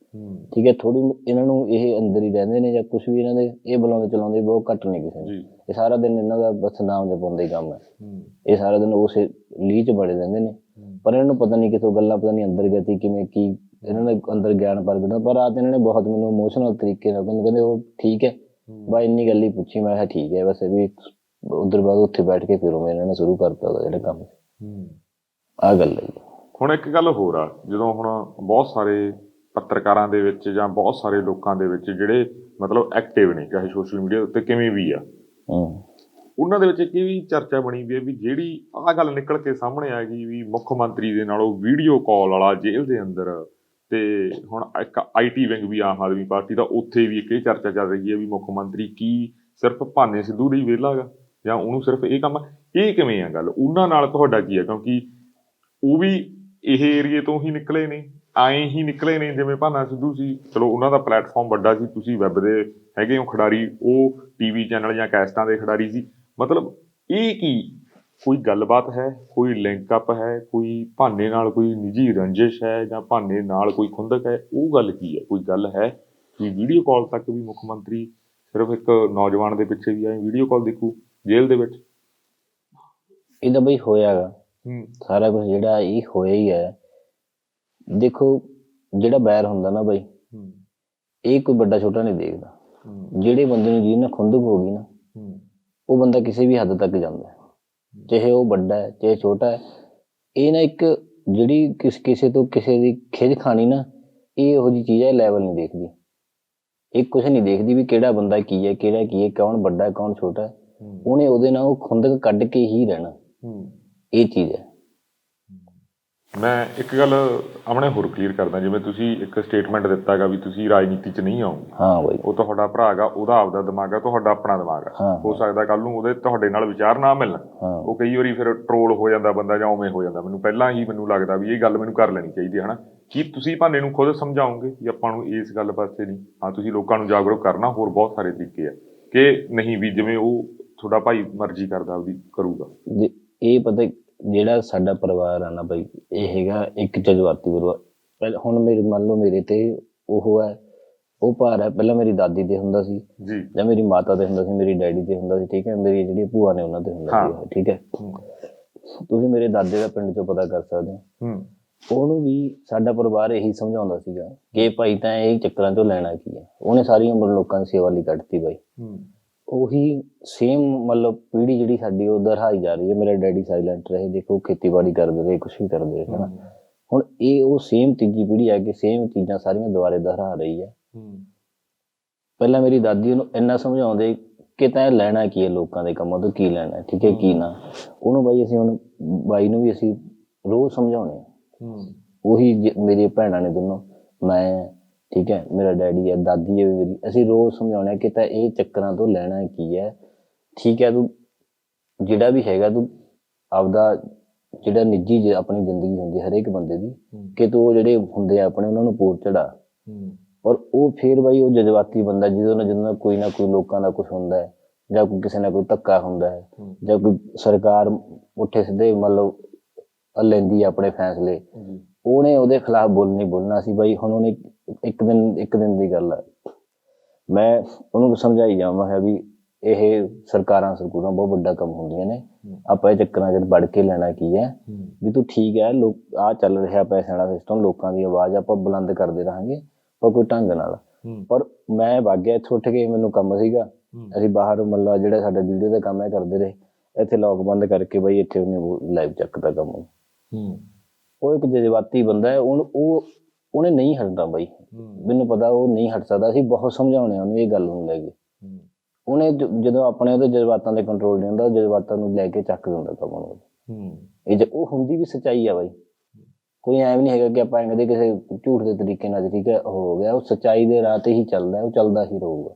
ਠੀਕ ਹੈ ਥੋੜੀ ਇਹਨਾਂ ਨੂੰ ਇਹ ਅੰਦਰ ਹੀ ਰਹਿੰਦੇ ਨੇ ਜਾਂ ਕੁਝ ਵੀ ਇਹਨਾਂ ਦੇ ਇਹ ਬੁਲਾਉਂਦੇ ਚਲਾਉਂਦੇ ਬਹੁਤ ਘੱਟ ਨੇ ਕਿਸੇ ਨੂੰ। ਇਹ ਸਾਰਾ ਦਿਨ ਇਹਨਾਂ ਦਾ ਬਸ ਨਾਮ ਜਪਾਉਂਦਾ ਹੀ ਕੰਮ ਹੈ। ਇਹ ਸਾਰਾ ਦਿਨ ਉਸੇ ਲੀਹ 'ਚ ਬੜੇ ਰਹਿੰਦੇ ਨੇ। ਪਰ ਇਹਨਾਂ ਨੂੰ ਪਤਾ ਨਹੀਂ ਕਿਥੋਂ ਗੱਲਾਂ ਪਤਾ ਨਹੀਂ ਅੰਦਰ ਗਤੀ ਕਿਵੇਂ ਕੀ ਇਹਨਾਂ ਨੇ ਅੰਦਰ ਗਿਆਨ ਪ੍ਰਗਟਣਾ ਪਰ ਰਾਤ ਇਹਨਾਂ ਨੇ ਬਹੁਤ ਮੈਨੂੰ ਇਮੋਸ਼ਨਲ ਤਰੀਕੇ ਨਾਲ ਕਹਿੰਦੇ ਉਹ ਠੀਕ ਹੈ। ਬਾ ਇੰਨੀ ਗੱਲ ਹੀ ਪੁੱਛੀ ਮੈਂ ਕਿਹਾ ਠੀਕ ਹੈ ਬਸ ਇਹ ਵੀ ਉਧਰ ਬਾਅਦ ਉੱਥੇ ਬੈਠ ਕੇ ਫਿਰ ਮੈਂ ਇਹਨਾਂ ਨੇ ਸ਼ੁਰੂ ਕਰਤਾ ਉਹਦਾ ਜਿਹੜਾ ਕੰਮ। ਹੂੰ। ਆ ਗੱਲ ਹੈ। ਹੁਣ ਇੱਕ ਗੱਲ ਹੋਰ ਆ ਜਦੋਂ ਹੁਣ ਬਹੁਤ ਸਾਰੇ ਪੱਤਰਕਾਰਾਂ ਦੇ ਵਿੱਚ ਜਾਂ ਬਹੁਤ ਸਾਰੇ ਲੋਕਾਂ ਦੇ ਵਿੱਚ ਜਿਹੜੇ ਮਤਲਬ ਐਕਟਿਵ ਨੇ ਚਾਹੇ ਸੋਸ਼ਲ ਮੀਡੀਆ ਉੱਤੇ ਕਿਵੇਂ ਵੀ ਆ ਹੂੰ। ਉਹਨਾਂ ਦੇ ਵਿੱਚ ਇੱਕ ਇਹ ਵੀ ਚਰਚਾ ਬਣੀ ਵੀ ਹੈ ਵੀ ਜਿਹੜੀ ਆਹ ਗੱਲ ਨਿਕਲ ਕੇ ਸਾਹਮਣੇ ਆ ਗਈ ਵੀ ਮੁੱਖ ਮੰਤਰੀ ਦੇ ਨਾਲ ਉਹ ਵੀਡੀਓ ਕਾਲ ਵਾਲਾ ਜੇਲ੍ਹ ਦੇ ਅੰਦਰ ਤੇ ਹੁਣ ਇੱਕ ਆਈਟੀ ਵਿੰਗ ਵੀ ਆਮ ਆਦਮੀ ਪਾਰਟੀ ਦਾ ਉੱਥੇ ਵੀ ਇੱਕ ਇਹ ਚਰਚਾ ਚੱਲ ਰਹੀ ਹੈ ਵੀ ਮੁੱਖ ਮੰਤਰੀ ਕੀ ਸਿਰਫ ਭਾਨੇ ਸਿੱਧੂ ਲਈ ਵਿਹਲਾ ਗਾ ਜਾਂ ਉਹਨੂੰ ਸਿਰਫ ਇਹ ਕੰਮ ਇਹ ਕਿਵੇਂ ਆ ਗੱਲ? ਉਹਨਾਂ ਨਾਲ ਤੁਹਾਡਾ ਕੀ ਹੈ ਕਿਉਂਕਿ ਉਹ ਵੀ ਇਹ ਏਰੀਏ ਤੋਂ ਹੀ ਨਿਕਲੇ ਨੇ, ਆਏ ਹੀ ਨਿਕਲੇ ਨੇ, ਜਿਵੇਂ ਭਾਨਾ ਸਿੱਧੂ ਸੀ। ਚਲੋ, ਉਹਨਾਂ ਦਾ ਪਲੇਟਫਾਰਮ ਵੱਡਾ ਸੀ, ਤੁਸੀਂ ਵੈਬ ਦੇ ਹੈਗੇ ਹੋ ਖਿਡਾਰੀ, ਉਹ ਟੀਵੀ ਚੈਨਲ ਜਾਂ ਕੈਸਟਾਂ ਦੇ ਖਿਡਾਰੀ ਸੀ। ਮਤਲਬ ਇਹ ਕੀ? ਕੋਈ ਗੱਲਬਾਤ ਹੈ? ਕੋਈ ਲਿੰਕ ਅਪ ਹੈ? ਕੋਈ ਭਾਨੇ ਨਾਲ ਕੋਈ ਨਿੱਜੀ ਰੰਜਿਸ਼ ਹੈ ਜਾਂ ਭਾਨੇ ਨਾਲ ਕੋਈ ਖੁੰਦਕ ਹੈ? ਉਹ ਗੱਲ ਕੀ ਹੈ? ਕੋਈ ਗੱਲ ਹੈ ਕਿ ਵੀਡੀਓ ਕਾਲ ਤੱਕ ਵੀ ਮੁੱਖ ਮੰਤਰੀ ਸਿਰਫ ਇੱਕ ਨੌਜਵਾਨ ਦੇ ਪਿੱਛੇ ਵੀ ਆਏ ਵੀਡੀਓ ਕਾਲ ਦੇਖੂ। ਜੇਲ੍ਹ ਦੇ ਵਿੱਚ? ਇਹ ਤਾਂ ਬਈ ਹੋਇਆਗਾ। ਹੂੰ। ਸਾਰਾ ਕੁਝ ਜਿਹੜਾ ਇਹ ਹੋਇਆ ਹੀ ਹੈ। ਦੇਖੋ ਜਿਹੜਾ ਬੈਰ ਹੁੰਦਾ ਨਾ ਬਈ ਹੂੰ। ਇਹ ਕੋਈ ਵੱਡਾ ਛੋਟਾ ਨਹੀਂ ਦੇਖਦਾ। ਜਿਹੜੇ ਬੰਦੇ ਨੂੰ ਜਿਹਦੇ ਨਾਲ ਖੁੰਦਕ ਹੋ ਗਈ ਨਾ ਉਹ ਬੰਦਾ ਕਿਸੇ ਵੀ ਹੱਦ ਤੱਕ ਜਾਂਦਾ ਹੈ। ਚਾਹੇ ਉਹ ਵੱਡਾ ਹੈ ਚਾਹੇ ਛੋਟਾ ਹੈ ਇਹ ਨਾ ਇੱਕ ਜਿਹੜੀ ਕਿਸ ਕਿਸੇ ਤੋਂ ਕਿਸੇ ਦੀ ਖਿੱਚ ਖਾਣੀ ਨਾ ਇਹ ਇਹੋ ਜੀ ਚੀਜ਼ ਹੈ ਲੈਵਲ ਨਹੀਂ ਦੇਖਦੀ। ਇਹ ਕੁਝ ਨਹੀਂ ਦੇਖਦੀ ਵੀ ਕਿਹੜਾ ਬੰਦਾ ਕੀ ਹੈ ਕਿਹੜਾ ਕੀ ਹੈ ਕੌਣ ਵੱਡਾ ਹੈ ਕੌਣ ਛੋਟਾ ਹੂੰ। ਉਹਨੇ ਉਹਦੇ ਨਾਲ ਉਹ ਖੁੰਦਕ ਕੱਢ ਕੇ ਹੀ ਰਹਿਣਾ। ਇਹ ਚੀਜ਼ ਹੈ। ਮੈਂ ਇੱਕ ਗੱਲ ਆਪਣੇ ਹੋਰ ਕਲੀਅਰ ਕਰਦਾ ਜਿਵੇਂ ਤੁਸੀਂ ਇੱਕ ਸਟੇਟਮੈਂਟ ਦਿੱਤਾਗਾ ਵੀ ਤੁਸੀਂ ਰਾਜਨੀਤੀ 'ਚ ਨਹੀਂ ਆਓਗੇ। ਹਾਂ ਬਾਈ। ਉਹ ਤੁਹਾਡਾ ਭਰਾ ਹੈਗਾ ਉਹਦਾ ਆਪਦਾ ਦਿਮਾਗ ਹੈ ਤੁਹਾਡਾ ਆਪਣਾ ਦਿਮਾਗ ਹੈ ਹਾਂ। ਸਕਦਾ ਕੱਲ ਨੂੰ ਉਹਦੇ ਤੁਹਾਡੇ ਨਾਲ ਵਿਚਾਰ ਨਾ ਮਿਲਣ। ਉਹ ਕਈ ਵਾਰੀ ਫਿਰ ਟਰੋਲ ਹੋ ਜਾਂਦਾ ਬੰਦਾ ਜਾਂ ਉਵੇਂ ਹੋ ਜਾਂਦਾ। ਮੈਨੂੰ ਪਹਿਲਾਂ ਹੀ ਮੈਨੂੰ ਲੱਗਦਾ ਵੀ ਇਹ ਗੱਲ ਮੈਨੂੰ ਕਰ ਲੈਣੀ ਚਾਹੀਦੀ ਹੈ ਹਨਾ? ਕੀ ਤੁਸੀਂ ਭਾਨੇ ਨੂੰ ਖੁਦ ਸਮਝਾਓਗੇ ਕਿ ਆਪਾਂ ਨੂੰ ਇਸ ਗੱਲ ਪਾਸੇ ਨਹੀਂ? ਹਾਂ ਤੁਸੀਂ ਲੋਕਾਂ ਨੂੰ ਜਾਗਰੂਕ ਕਰਨਾ ਹੋਰ ਬਹੁਤ ਸਾਰੇ ਤਰੀਕੇ ਆ। ਕਿ ਨਹੀਂ ਵੀ ਜਿਵੇਂ ਉਹ ਤੁਹਾਡਾ ਭਾਈ ਮਰਜ਼ੀ ਕਰਦਾ ਉਹਦੀ ਕਰੂਗਾ। ਜੇ ਇਹ ਪਤਾ ਜਿਹੜਾ ਸਾਡਾ ਪਰਿਵਾਰ ਆ ਨਾ ਬਈ ਇਹ ਹੈਗਾ ਇੱਕ ਜਜ਼ਬਾਤੀ ਪਰਿਵਾਰ। ਪਹਿਲਾਂ ਹੁਣ ਮੇਰੇ ਮੰਨ ਲਓ ਮੇਰੇ ਤੇ ਉਹ ਹੈ ਉਹ ਭਾਰ ਹੈ। ਪਹਿਲਾਂ ਮੇਰੀ ਦਾਦੀ ਤੇ ਹੁੰਦਾ ਸੀ ਜੀ। ਜਾਂ ਮੇਰੀ ਮਾਤਾ ਤੇ ਹੁੰਦਾ ਸੀ ਮੇਰੀ ਡੈਡੀ ਤੇ ਹੁੰਦਾ ਸੀ ਠੀਕ ਹੈ? ਮੇਰੀ ਜਿਹੜੀ ਭੂਆ ਨੇ ਉਹਨਾਂ ਤੇ ਹੁੰਦਾ। ਸੀ ਠੀਕ ਹੈ। ਤੁਸੀਂ ਮੇਰੇ ਦਾਦੇ ਦਾ ਪਿੰਡ ਚੋਂ ਪਤਾ ਕਰ ਸਕਦੇ ਹੋ। ਹੂੰ। ਉਹਨੂੰ ਵੀ ਸਾਡਾ ਪਰਿਵਾਰ ਇਹੀ ਸਮਝਾਉਂਦਾ ਸੀਗਾ ਕਿ ਭਾਈ ਤਾਂ ਇਹ ਚੱਕਰਾਂ ਚੋਂ ਲੈਣਾ ਕੀ ਹੈ? ਉਹਨੇ ਸਾਰੀ ਉਮਰ ਲੋਕਾਂ ਦੀ ਸੇਵਾ ਲਈ ਕੱਢਤੀ ਬਾਈ। ਹੂੰ। ਉਹੀ ਸੇਮ ਮਤਲਬ ਪੀੜ੍ਹੀ ਜਿਹੜੀ ਸਾਡੀ ਉਹ ਦਰਹਾਈ ਜਾ ਰਹੀ ਹੈ ਮੇਰੇ ਡੈਡੀ ਸਾਇਲੈਂਟ ਰਹੇ ਦੇਖੋ ਖੇਤੀਬਾੜੀ ਕਰਦੇ ਰਹੇ ਕੁਝ ਵੀ ਕਰਦੇ ਰਹੇ ਹਨਾ। ਹੁਣ ਇਹ ਉਹ ਸੇਮ ਤੀਜੀ ਪੀੜ੍ਹੀ ਆ ਕੇ ਸੇਮ ਚੀਜ਼ਾਂ ਸਾਰੀਆਂ ਦੁਬਾਰੇ ਦੁਹਰਾ ਰਹੀ ਹੈ। ਪਹਿਲਾਂ ਮੇਰੀ ਦਾਦੀ ਉਹਨੂੰ ਇੰਨਾ ਸਮਝਾਉਂਦੇ ਕਿ ਤੈਂ ਲੈਣਾ ਕੀ ਹੈ ਲੋਕਾਂ ਦੇ ਕੰਮਾਂ ਤੋਂ ਕੀ ਲੈਣਾ ਠੀਕ ਹੈ ਕੀ ਨਾ। ਉਹਨੂੰ ਬਾਈ ਅਸੀਂ ਹੁਣ ਬਾਈ ਨੂੰ ਵੀ ਅਸੀਂ ਰੋਜ਼ ਸਮਝਾਉਣੇ ਹੂੰ। ਉਹੀ ਮੇਰੀ ਭੈਣਾਂ ਨੇ ਦੋਨੋਂ ਮੈਂ ਠੀਕ ਹੈ ਮੇਰਾ ਡੈਡੀ ਹੈ ਦਾਦੀ ਹੈ ਵੀ ਮੇਰੀ ਅਸੀਂ ਰੋਜ਼ ਸਮਝਾਉਣਾ ਕਿ ਤਾਂ ਇਹ ਚੱਕਰਾਂ ਤੋਂ ਲੈਣਾ ਕੀ ਹੈ। ਠੀਕ ਹੈ ਤੂੰ ਜਿਹੜਾ ਵੀ ਹੈਗਾ ਤੂੰ ਆਪਦਾ ਜਿਹੜਾ ਨਿੱਜੀ ਜ- ਆਪਣੀ ਜ਼ਿੰਦਗੀ ਹੁੰਦੀ ਹੈ ਹਰੇਕ ਬੰਦੇ ਦੀ ਹੂੰ। ਕਿ ਤੂੰ ਉਹ ਜਿਹੜੇ ਹੁੰਦੇ ਆ ਆਪਣੇ ਉਹਨਾਂ ਨੂੰ ਪੂਰ ਚੜਾ। ਹੂੰ। ਔਰ ਉਹ ਫੇਰ ਬਾਈ ਉਹ ਜਜ਼ਬਾਤੀ ਬੰਦਾ ਜਿਹਦੇ ਨਾਲ ਜਿਹਦੇ ਨਾਲ ਕੋਈ ਨਾ ਕੋਈ ਲੋਕਾਂ ਦਾ ਕੁਝ ਹੁੰਦਾ ਹੈ ਜਾਂ ਕੋਈ ਕਿਸੇ ਨਾਲ ਕੋਈ ਧੱਕਾ ਹੁੰਦਾ ਹੈ ਹੂੰ। ਜਾਂ ਕੋਈ ਸਰਕਾਰ ਉੱਠੇ ਸਿੱਧੇ ਮਤਲਬ ਲੈਂਦੀ ਆ ਆਪਣੇ ਫੈਸਲੇ। ਉਹਨੇ ਉਹਦੇ ਖਿਲਾਫ ਬੋਲਣੀ ਬੋਲਣਾ ਸੀ ਬਾਈ ਹੁਣ ਉਹਨੇ ਇੱਕ ਦਿਨ ਇੱਕ ਦਿਨ ਦੀ ਗੱਲ ਹੈ ਮੈਂ ਉਹਨੂੰ ਸਮਝਾਈ ਜਾਵਾਂ ਹੈ ਵੀ ਇਹ ਸਰਕਾਰਾਂ ਸਰਕੂਰਾਂ ਬਹੁਤ ਵੱਡਾ ਕੰਮ ਹੁੰਦੀਆਂ ਨੇ। ਆਪਾਂ ਇਹ ਚੱਕਰਾਂ 'ਚ ਵੜ ਕੇ ਲੈਣਾ ਕੀ ਹੈ? ਵੀ ਤੂੰ ਠੀਕ ਹੈ ਲੋਕ ਆ ਚੱਲ ਰਿਹਾ ਪੈਸੇ ਵਾਲਾ ਸਿਸਟਮ ਲੋਕਾਂ ਦੀ ਆਵਾਜ਼ ਆਪਾਂ ਬੁਲੰਦ ਕਰਦੇ ਰਹਾਂਗੇ ਪਰ ਕੋਈ ਢੰਗ ਨਾਲ। ਪਰ ਮੈਂ ਵਗ ਗਿਆ ਇੱਥੋਂ ਉੱਠ ਕੇ ਮੈਨੂੰ ਕੰਮ ਸੀਗਾ। ਅਸੀਂ ਬਾਹਰ ਮੱਲਾ ਜਿਹੜਾ ਸਾਡਾ ਵੀਡੀਓ ਦਾ ਕੰਮ ਹੈ ਕਰਦੇ ਰਹੇ। ਇੱਥੇ ਲੋਕ ਬੰਦ ਕਰਕੇ ਬਈ ਇੱਥੇ ਉਹਨੇ ਲਾਈਵ ਚੱਕਦਾ ਕੰਮ। ਹੂੰ। ਉਹ ਇੱਕ ਜਜ਼ਬਾਤੀ ਬੰਦਾ ਹੈ ਉਹ ਉਹਨੇ ਨਹੀਂ ਹਟਦਾ ਬਾਈ। ਮੈਨੂੰ ਪਤਾ ਉਹ ਨਹੀਂ ਹਟ ਸਕਦਾ। ਅਸੀਂ ਬਹੁਤ ਸਮਝਾਉਣੇ ਉਹਨੂੰ ਇਹ ਗੱਲ ਨੂੰ ਲੈ ਕੇ। ਉਹਨੇ ਜਦੋਂ ਆਪਣੇ ਉਹਦੇ ਜਜ਼ਬਾਤਾਂ ਦੇ ਕੰਟਰੋਲ ਨਹੀਂ ਹੁੰਦਾ ਜਜ਼ਬਾਤਾਂ ਨੂੰ ਲੈ ਕੇ ਚੱਕ ਦਿੰਦਾ ਕੰਮ ਨੂੰ ਹੂੰ। ਇਹ ਜ- ਉਹ ਹੁੰਦੀ ਵੀ ਸੱਚਾਈ ਆ ਬਾਈ। ਕੋਈ ਐਵੇਂ ਨਹੀਂ ਹੈਗਾ ਕਿ ਆਪਾਂ ਕਹਿੰਦੇ ਕਿਸੇ ਝੂਠ ਦੇ ਤਰੀਕੇ ਨਾਲ ਠੀਕ ਹੈ ਹੋ ਗਿਆ। ਉਹ ਸੱਚਾਈ ਦੇ ਰਾਹ ਤੇ ਹੀ ਚੱਲਦਾ ਉਹ ਚੱਲਦਾ ਹੀ ਰਹੂਗਾ।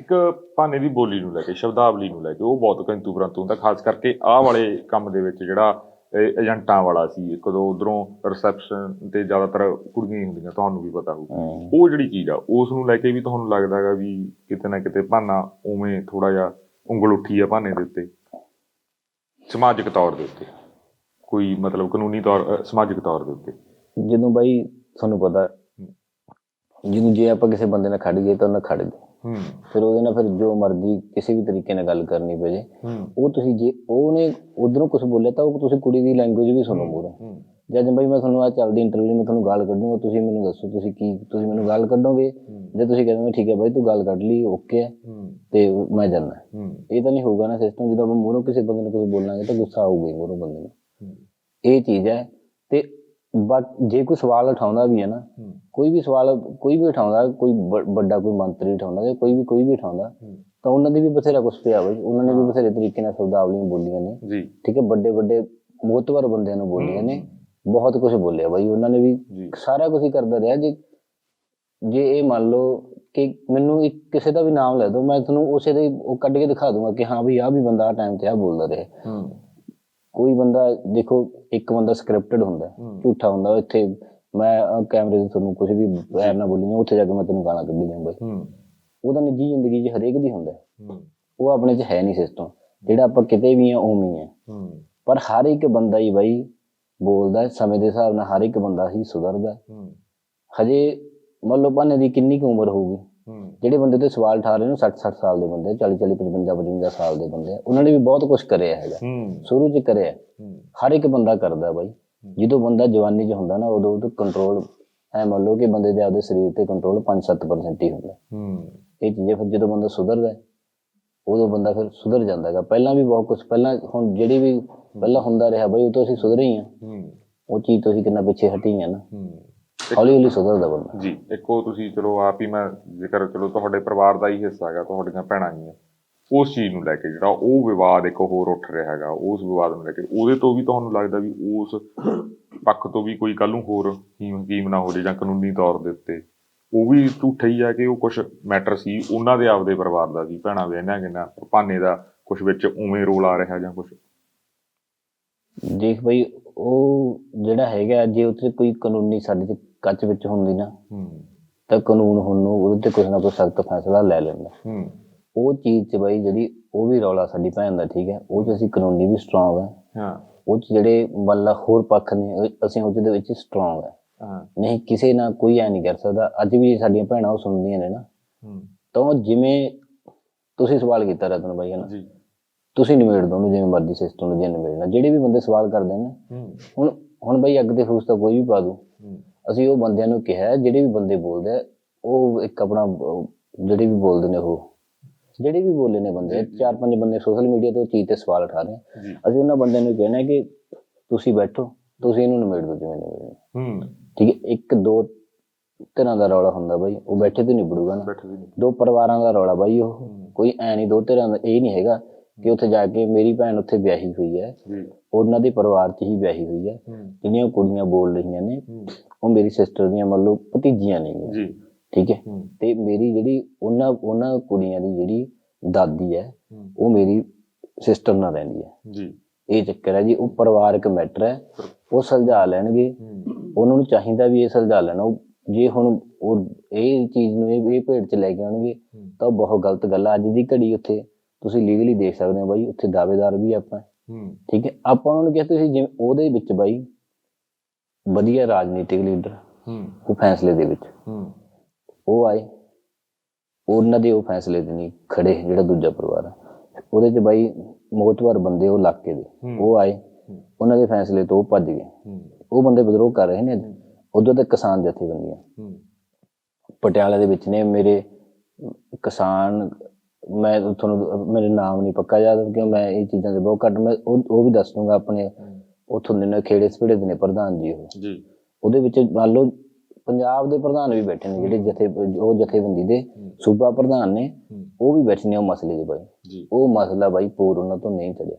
ਇੱਕ ਭਾਨੇ ਦੀ ਬੋਲੀ ਨੂੰ ਲੈ ਕੇ ਸ਼ਬਦਾਵਲੀ ਨੂੰ ਲੈ ਕੇ ਉਹ ਬਹੁਤ ਕਿੰਤੂ ਪਰੰਤੂ ਹੁੰਦਾ। ਖਾਸ ਕਰਕੇ ਆਹ ਵਾਲੇ ਕੰਮ ਦੇ ਵਿੱਚ ਜਿਹੜਾ ਏਜੰਟਾਂ ਵਾਲਾ ਸੀ ਇੱਕ ਦੋ ਉਧਰੋਂ ਰਿਸੈਪਸ਼ਨ ਤੇ ਜ਼ਿਆਦਾਤਰ ਕੁੜੀਆਂ ਹੀ ਹੁੰਦੀਆਂ ਤੁਹਾਨੂੰ ਵੀ ਪਤਾ ਹੋਊ। ਉਹ ਜਿਹੜੀ ਚੀਜ਼ ਆ ਉਸ ਨੂੰ ਲੈ ਕੇ ਵੀ ਤੁਹਾਨੂੰ ਲੱਗਦਾ ਹੈਗਾ ਵੀ ਕਿਤੇ ਨਾ ਕਿਤੇ ਭਾਨਾ ਉਵੇਂ ਥੋੜਾ ਜਿਹਾ ਉਂਗਲ ਉੱਠੀ ਆ ਭਾਨੇ ਦੇ ਉੱਤੇ। ਸਮਾਜਿਕ ਤੌਰ ਦੇ ਉੱਤੇ। ਕੋਈ ਮਤਲਬ ਕਾਨੂੰਨੀ ਤੌਰ ਸਮਾਜਿਕ ਤੌਰ ਦੇ ਉੱਤੇ। ਜਦੋਂ ਬਾਈ ਤੁਹਾਨੂੰ ਪਤਾ ਜਿਹਨੂੰ ਜੇ ਆਪਾਂ ਕਿਸੇ ਬੰਦੇ ਨਾਲ ਖੜ ਗਏ ਤਾਂ ਉਹਨਾਂ ਖੜ ਗਏ। ਫਿਰ ਉਹਦੇ ਨਾਲ ਫਿਰ ਜੋ ਮਰਜ਼ੀ ਕਿਸੇ ਵੀ ਤਰੀਕੇ ਨਾਲ ਗੱਲ ਕਰਨੀ ਪਵੇ ਉਹ ਤੁਸੀਂ ਜੇ ਉਹਨੇ ਉਧਰੋਂ ਕੁਝ ਬੋਲਿਆ ਤਾਂ ਉਹ ਤੁਸੀਂ ਕੁੜੀ ਦੀ ਲੈਂਗੁਏਜ ਵੀ ਸੁਣੋ ਮੂਹਰੋਂ। ਹੂੰ। ਜਦ ਬਈ ਮੈਂ ਤੁਹਾਨੂੰ ਆ ਚੱਲਦੀ ਇੰਟਰਵਿਊ ਮੈਂ ਤੁਹਾਨੂੰ ਗਾਲ ਕੱਢੂੰਗਾ ਤੁਸੀਂ ਮੈਨੂੰ ਦੱਸੋ ਤੁਸੀਂ ਕੀ ਤੁਸੀਂ ਮੈਨੂੰ ਗਾਲ ਕੱਢੋਗੇ? ਜੇ ਤੁਸੀਂ ਕਹਿੰਦੇ ਠੀਕ ਹੈ ਬਾਈ ਤੂੰ ਗਾਲ ਕੱਢ ਲਈ ਓਕੇ ਹੈ। ਤੇ ਮੈਂ ਜਾਣਾ। ਇਹ ਤਾਂ ਨਹੀਂ ਹੋਊਗਾ ਨਾ ਸਿਸਟਮ ਜਦੋਂ ਆਪਾਂ ਮੂਹਰੋਂ ਕਿਸੇ ਬੰਦੇ ਨੂੰ ਕੁਝ ਬੋਲਾਂਗੇ ਤਾਂ ਗੁੱਸਾ ਆਊਗਾ ਹੀ ਮੂਹਰੋਂ ਬੰਦੇ ਨੂੰ। ਇਹ ਚੀਜ਼ ਹੈ। ਤੇ ਬਟ ਜੇ ਕੋਈ ਸਵਾਲ ਉਠਾਉਂਦਾ ਵੀ ਹੈ ਨਾ ਕੋਈ ਵੀ ਸਵਾਲ ਕੋਈ ਵੀ ਉਠਾਉਂਦਾ ਕੋਈ ਵੱਡਾ ਕੋਈ ਮੰਤਰੀ ਉਠਾਉਂਦਾ ਜਾਂ ਕੋਈ ਵੀ ਕੋਈ ਵੀ ਉਠਾਉਂਦਾ। ਤਾਂ ਉਹਨਾਂ ਦੀ ਵੀ ਬਥੇਰਾ ਕੁਛ ਪਿਆ ਬਈ ਉਹਨਾਂ ਨੇ ਵੀ ਬਥੇਰੇ ਤਰੀਕੇ ਨਾਲ ਸ਼ਬਦਾਵਲੀਆਂ ਬੋਲੀਆਂ ਨੇ। ਜੀ। ਠੀਕ ਹੈ ਵੱਡੇ ਵੱਡੇ ਮੋਤਵਰ ਬੰਦਿਆਂ ਨੂੰ ਬੋਲੀਆਂ ਨੇ ਬਹੁਤ ਕੁਝ ਬੋਲਿਆ ਬਾਈ ਉਹਨਾਂ ਨੇ ਵੀ ਸਾਰਾ ਕੁਝ ਹੀ ਕਰਦਾ ਰਿਹਾ। ਜੇ ਜੇ ਇਹ ਮੰਨ ਲਓ ਕਿ ਮੈਨੂੰ ਇੱਕ ਕਿਸੇ ਦਾ ਵੀ ਨਾਮ ਲੈ ਦਿਓ ਮੈਂ ਤੁਹਾਨੂੰ ਉਸੇ ਦੇ ਉਹ ਕੱਢ ਕੇ ਦਿਖਾ ਦੂੰਗਾ ਕਿ ਹਾਂ ਵੀ ਆਹ ਵੀ ਬੰਦਾ ਆ ਟਾਈਮ ਤੇ ਆ ਬੋਲਦਾ ਰਿਹਾ। ਹੂੰ। ਕੋਈ ਬੰਦਾ ਦੇਖੋ ਇੱਕ ਬੰਦਾ ਸਕ੍ਰਿਪਟਡ ਹੁੰਦਾ। ਝੂਠਾ ਹੁੰਦਾ ਇੱਥੇ ਮੈਂ ਕੈਮਰੇ ਤੇ ਤੁਹਾਨੂੰ ਕੁਝ ਵੀ ਪੈਰ ਨਾ ਬੋਲੀ ਉੱਥੇ ਜਾ ਕੇ ਮੈਂ ਤੈਨੂੰ ਗਾਲਾਂ ਕੱਢੀ ਜਾਂ। ਬਾਈ ਉਹਦਾ ਨਿੱਜੀ ਜ਼ਿੰਦਗੀ 'ਚ ਹਰੇਕ ਦੀ ਹੁੰਦਾ ਉਹ ਆਪਣੇ 'ਚ ਹੈ ਨਹੀਂ ਸਿਸਟਮ ਜਿਹੜਾ ਆਪਾਂ ਕਿਤੇ ਵੀ ਆ ਉਵੇਂ ਹੀ ਆ। ਪਰ ਹਰ ਇੱਕ ਬੰਦਾ ਹੀ ਬਾਈ ਬੋਲਦਾ ਸਮੇਂ ਦੇ ਹਿਸਾਬ ਨਾਲ ਹਰ ਇੱਕ ਬੰਦਾ ਹੀ ਸੁਧਰਦਾ ਹਜੇ ਮੰਨ ਲਓ ਭਾਨੇ ਦੀ ਕਿੰਨੀ ਕੁ ਉਮਰ ਹੋਊਗੀ? ਜਿਹੜੇ ਬੰਦੇ ਤੇ ਸਵਾਲ ਉਠਾ ਰਹੇ ਨੇ 60 60 ਸਾਲ ਦੇ ਬੰਦੇ 40 40 55 55 ਸਾਲ ਦੇ ਬੰਦੇ ਉਹਨਾਂ ਨੇ ਵੀ ਬਹੁਤ ਕੁਝ ਕਰਿਆ ਹੈਗਾ। ਸ਼ੁਰੂ 'ਚ ਕਰਿਆ। ਹਰ ਇੱਕ ਬੰਦਾ ਕਰਦਾ ਬਾਈ। ਜਦੋਂ ਬੰਦਾ ਜਵਾਨੀ 'ਚ ਹੁੰਦਾ ਨਾ ਉਦੋਂ ਉਹ ਕੰਟਰੋਲ ਐ ਮੰਨ ਲਓ ਕਿ ਬੰਦੇ ਦੇ ਆਪਦੇ ਸਰੀਰ ਤੇ ਕੰਟਰੋਲ 5-7% ਹੀ ਹੁੰਦਾ। ਹੂੰ। ਇਹ ਚੀਜ਼ਾਂ ਫਿਰ ਜਦੋਂ ਬੰਦਾ ਸੁਧਰਦਾ ਹੈ, ਉਦੋਂ ਬੰਦਾ ਫਿਰ ਸੁਧਰ ਜਾਂਦਾ ਹੈਗਾ। ਪਹਿਲਾਂ ਵੀ ਬਹੁਤ ਕੁਝ ਪਹਿਲਾਂ ਹੁਣ ਜਿਹੜੀ ਵੀ ਪਹਿਲਾਂ ਹੁੰਦਾ ਰਿਹਾ ਬਾਈ ਉਹ ਤੋਂ ਅਸੀਂ ਸੁਧਰੇ ਹੀ ਆ। ਹੂੰ। ਉਹ ਚੀਜ਼ ਤੋਂ ਅਸੀਂ ਕਿੰਨਾ ਪਿੱਛੇ ਹਟੀ ਆ ਨਾ। ਹੂੰ। ਹੌਲੀ ਹੌਲੀ ਸੁਧਰਦਾ ਬੰਦਾ। ਜੀ ਇੱਕ ਤੁਸੀਂ ਚਲੋ ਆਪ ਹੀ ਮੈਂ ਜ਼ਿਕਰ ਚਲੋ ਤੁਹਾਡੇ ਪਰਿਵਾਰ ਦਾ ਹੀ ਹਿੱਸਾ ਹੈਗਾ ਤੁਹਾਡੀਆਂ ਭੈਣਾਂ ਹੀ ਆ ਉਸ ਚੀਜ਼ ਨੂੰ ਲੈ ਕੇ ਜਿਹੜਾ ਉਹ ਵਿਵਾਦ ਇੱਕ ਹੋਰ ਉੱਠ ਰਿਹਾ ਹੈਗਾ ਉਸ ਵਿਵਾਦ ਨੂੰ ਲੈ ਕੇ ਉਹਦੇ ਤੋਂ ਵੀ ਤੁਹਾਨੂੰ ਲੱਗਦਾ ਵੀ ਉਸ ਪੱਖ ਤੋਂ ਵੀ ਕੋਈ ਕੱਲ ਨੂੰ ਹੋਰ ਹਕੀਮ ਨਾ ਹੋ ਜੇ ਜਾਂ ਕਾਨੂੰਨੀ ਤੌਰ ਦੇ ਉੱਤੇ। ਉਹ ਵੀ ਝੂਠਾ ਹੀ ਆ ਕਿ ਉਹ ਕੁਝ ਮੈਟਰ ਸੀ ਉਹਨਾਂ ਦੇ ਆਪਦੇ ਪਰਿਵਾਰ ਦਾ ਸੀ ਭੈਣਾਂ ਦੇ ਇਹਨਾਂ ਕਿੰਨਾ ਭਾਨੇ ਦਾ ਕੁਝ ਵਿੱਚ ਉਵੇਂ ਰੋਲ ਆ ਰਿਹਾ ਜਾਂ ਕੁਝ ਦੇਖ ਬਈ ਉਹ ਜਿਹੜਾ ਹੈਗਾ ਜੇ ਉੱਥੇ ਕੋਈ ਕਾਨੂੰਨੀ ਸਾਡੇ ਚ ਕੱਚ ਵਿੱਚ ਹੁੰਦੀ ਨਾ ਹੂੰ। ਤਾਂ ਕਾਨੂੰਨ ਹੁਣ ਨੂੰ ਉਹਦੇ ਤੇ ਕੁਝ ਨਾ ਕੁਝ ਸਖਤ ਫੈਸਲਾ ਲੈ ਲੈਂਦਾ। ਹੂੰ। ਉਹ ਚੀਜ਼ 'ਚ ਬਈ ਜਿਹੜੀ ਉਹ ਵੀ ਰੌਲਾ ਸਾਡੀ ਭੈਣ ਦਾ ਠੀਕ ਹੈ ਉਹ 'ਚ ਅਸੀਂ ਕਾਨੂੰਨੀ ਵੀ ਸਟਰੋਂਗ ਹੈ। ਹਾਂ। ਉਹ 'ਚ ਜਿਹੜੇ ਮੱਲਾ ਹੋਰ ਪੱਖ ਨੇ ਉਹ- ਅਸੀਂ ਉਹਦੇ ਵਿੱਚ ਸਟਰੋਂਗ ਹੈ। ਹਾਂ। ਨਹੀਂ ਕਿਸੇ ਨਾਲ ਕੋਈ ਐ ਨਹੀਂ ਕਰ ਸਕਦਾ। ਅੱਜ ਵੀ ਸਾਡੀਆਂ ਭੈਣਾਂ ਉਹ ਸੁਣਦੀਆਂ ਨੇ ਨਾ। ਹੂੰ। ਤਾਂ ਜਿਵੇਂ ਤੁਸੀਂ ਸਵਾਲ ਕੀਤਾ ਰਤਨ ਬਾਈ ਹੈ ਨਾ ਜੀ। ਤੁਸੀਂ ਨਿਬੇੜ ਦੋ ਉਹਨੂੰ ਜਿਵੇਂ ਮਰਜ਼ੀ ਸਿਸਟਮ ਨੂੰ ਜੇ ਨਿਬੇੜਨਾ। ਜਿਹੜੇ ਵੀ ਬੰਦੇ ਸਵਾਲ ਕਰਦੇ ਨੇ ਹੁਣ ਹੁਣ ਬਈ ਅੱਗ ਦੇ ਫੂਸ ਤਾਂ ਕੋਈ ਵੀ ਪਾ ਦੂ। ਅਸੀਂ ਉਹ ਬੰਦਿਆਂ ਨੂੰ ਕਿਹਾ ਜਿਹੜੇ ਵੀ ਬੰਦੇ ਬੋਲਦੇ ਆ ਉਹ ਇੱਕ ਆਪਣਾ ਅਹ, ਜਿਹੜੇ ਵੀ ਬੋਲਦੇ ਨੇ ਉਹ ਜਿਹੜੇ ਵੀ ਬੋਲੇ ਨੇ ਬੰਦੇ ਚਾਰ ਪੰਜ ਬੰਦੇ ਸੋਸ਼ਲ ਮੀਡੀਆ ਤੇ ਉਹ ਚੀਜ਼ ਤੇ ਸਵਾਲ ਉਠਾ ਰਹੇ ਆ। ਜੀ। ਅਸੀਂ ਉਹਨਾਂ ਬੰਦਿਆਂ ਨੂੰ ਕਹਿਣਾ ਕਿ ਤੁਸੀਂ ਬੈਠੋ ਤੁਸੀਂ ਇਹਨੂੰ ਨਿਬੇੜ ਦਿਓ ਜਿਵੇਂ ਨਿਬੇੜਨਾ ਹੂੰ। ਠੀਕ ਹੈ ਇੱਕ ਦੋ ਤਰ੍ਹਾਂ ਦਾ ਰੌਲਾ ਹੁੰਦਾ ਬਾਈ ਉਹ ਬੈਠੇ ਤੇ ਨਿਬੜੂਗਾ ਨਾ। ਬੈਠੇ ਦੋ ਪਰਿਵਾਰਾਂ ਦਾ ਰੌਲਾ ਬਾਈ ਉਹ। ਕੋਈ ਐ ਨਹੀਂ ਦੋ ਤਰ੍ਹਾਂ ਦਾ ਇਹ ਨਹੀਂ ਹੈਗਾ ਕਿ ਉੱਥੇ ਜਾ ਕੇ ਮੇਰੀ ਭੈਣ ਉੱਥੇ ਵਿਆਹੀ ਹੋਈ ਹੈ। ਜੀ। ਉਹਨਾਂ ਦੇ ਪਰਿਵਾਰ 'ਚ ਹੀ ਵਿਆਹੀ ਹੋਈ ਹੈ। ਹੂੰ। ਜਿਹੜੀਆਂ ਕੁੜੀਆਂ ਬੋਲ ਰਹੀਆਂ ਨੇ। ਹੂੰ। ਉਹ ਮੇਰੀ ਸਿਸਟਰ ਦੀਆਂ ਮੰਨ ਲਓ ਭਤੀਜੀਆਂ ਨੇ ਜੀ। ਠੀਕ ਹੈ? ਤੇ ਮੇਰੀ ਜਿਹੜੀ ਉਹਨਾਂ ਉਹਨਾਂ ਕੁੜੀਆਂ ਦੀ ਜਿਹੜੀ ਦਾਦੀ ਹੈ ਉਹ ਮੇਰੀ ਸਿਸਟਰ ਨਾਲ ਰਹਿੰਦੀ ਹੈ। ਜੀ। ਇਹ ਚੱਕਰ ਹੈ ਜੀ ਉਹ ਪਰਿਵਾਰਕ ਮੈਟਰ ਹੈ। ਉਹ ਸੁਲਝਾ ਲੈਣਗੇ। ਉਹਨਾਂ ਨੂੰ ਚਾਹੀਦਾ ਵੀ ਇਹ ਸੁਲਝਾ ਲੈਣ। ਉਹ ਜੇ ਹੁਣ ਉਹ ਇਹ ਚੀਜ਼ ਨੂੰ ਇਹ ਇਹ ਭੇਡ ਚ ਲੈ ਕੇ ਆਉਣਗੇ ਤਾਂ ਬਹੁਤ ਗਲਤ ਗੱਲ ਅੱਜ ਦੀ ਘੜੀ ਉੱਥੇ ਤੁਸੀਂ ਲੀਗਲੀ ਦੇਖ ਸਕਦੇ ਹੋ ਬਾਈ ਉੱਥੇ ਦਾਅਵੇਦਾਰ ਵੀ ਆਪਾਂ। ਠੀਕ ਹੈ? ਆਪਾਂ ਉਹਨਾਂ ਨੂੰ ਕਿਹਾ ਤੁਸੀਂ ਜਿਵੇਂ ਉਹਦੇ ਵਿੱਚ ਬਾਈ ਵਧੀਆ ਰਾਜਨੀਤਿਕ ਲੀਡਰ ਹੂੰ। ਉਹ ਫੈਸਲੇ ਦੇ ਵਿੱਚ। ਹੂੰ। ਉਹ ਆਏ। ਉਹਨਾਂ ਦੇ ਉਹ ਫੈਸਲੇ ਤੇ ਨਹੀਂ ਖੜੇ ਜਿਹੜਾ ਦੂਜਾ ਪਰਿਵਾਰ ਆ। ਉਹਦੇ ਚ ਬਾਈ ਮੋਤਵਰ ਬੰਦੇ ਉਹ ਇਲਾਕੇ ਦੇ। ਉਹ ਆਏ। ਉਹਨਾਂ ਦੇ ਫੈਸਲੇ ਤੋਂ ਉਹ ਭੱਜ ਗਏ। ਉਹ ਬੰਦੇ ਵਿਦਰੋਹ ਕਰ ਰਹੇ ਨੇ ਉਦੋਂ ਤੇ ਕਿਸਾਨ ਜਥੇਬੰਦੀਆਂ। ਹੂੰ। ਪਟਿਆਲੇ ਦੇ ਵਿੱਚ ਨੇ ਮੇਰੇ ਕਿਸਾਨ ਮੈਂ ਤੁਹਾਨੂੰ ਮੇਰੇ ਨਾਮ ਨਹੀਂ ਪੱਕਾ ਯਾਦ ਕਿਉਂਕਿ ਮੈਂ ਇਹ ਚੀਜ਼ਾਂ ਦੇ ਬਹੁਤ ਘੱਟ ਮੈਂ ਉਹ ਉਹ ਵੀ ਦੱਸ ਦੂੰਗਾ ਆਪਣੇ ਉੱਥੋਂ ਦੇ ਖੇੜੇ ਸਪੀੜੇ ਦੇ ਨੇ ਪ੍ਰਧਾਨ ਜੀ ਉਹ। ਜੀ। ਉਹਦੇ ਵਿੱਚ ਮੰਨ ਲਓ ਪੰਜਾਬ ਦੇ ਪ੍ਰਧਾਨ ਵੀ ਬੈਠੇ ਨੇ ਜਿਹੜੇ ਜਥੇ ਉਹ ਜਥੇਬੰਦੀ ਦੇ ਸੂਬਾ ਪ੍ਰਧਾਨ ਨੇ ਉਹ ਵੀ ਬੈਠੇ ਨੇ ਉਹ ਮਸਲੇ 'ਚ ਬਾਈ। ਜੀ। ਉਹ ਮਸਲਾ ਬਾਈ ਪੂਰ ਉਹਨਾਂ ਤੋਂ ਨਹੀਂ ਚੜਿਆ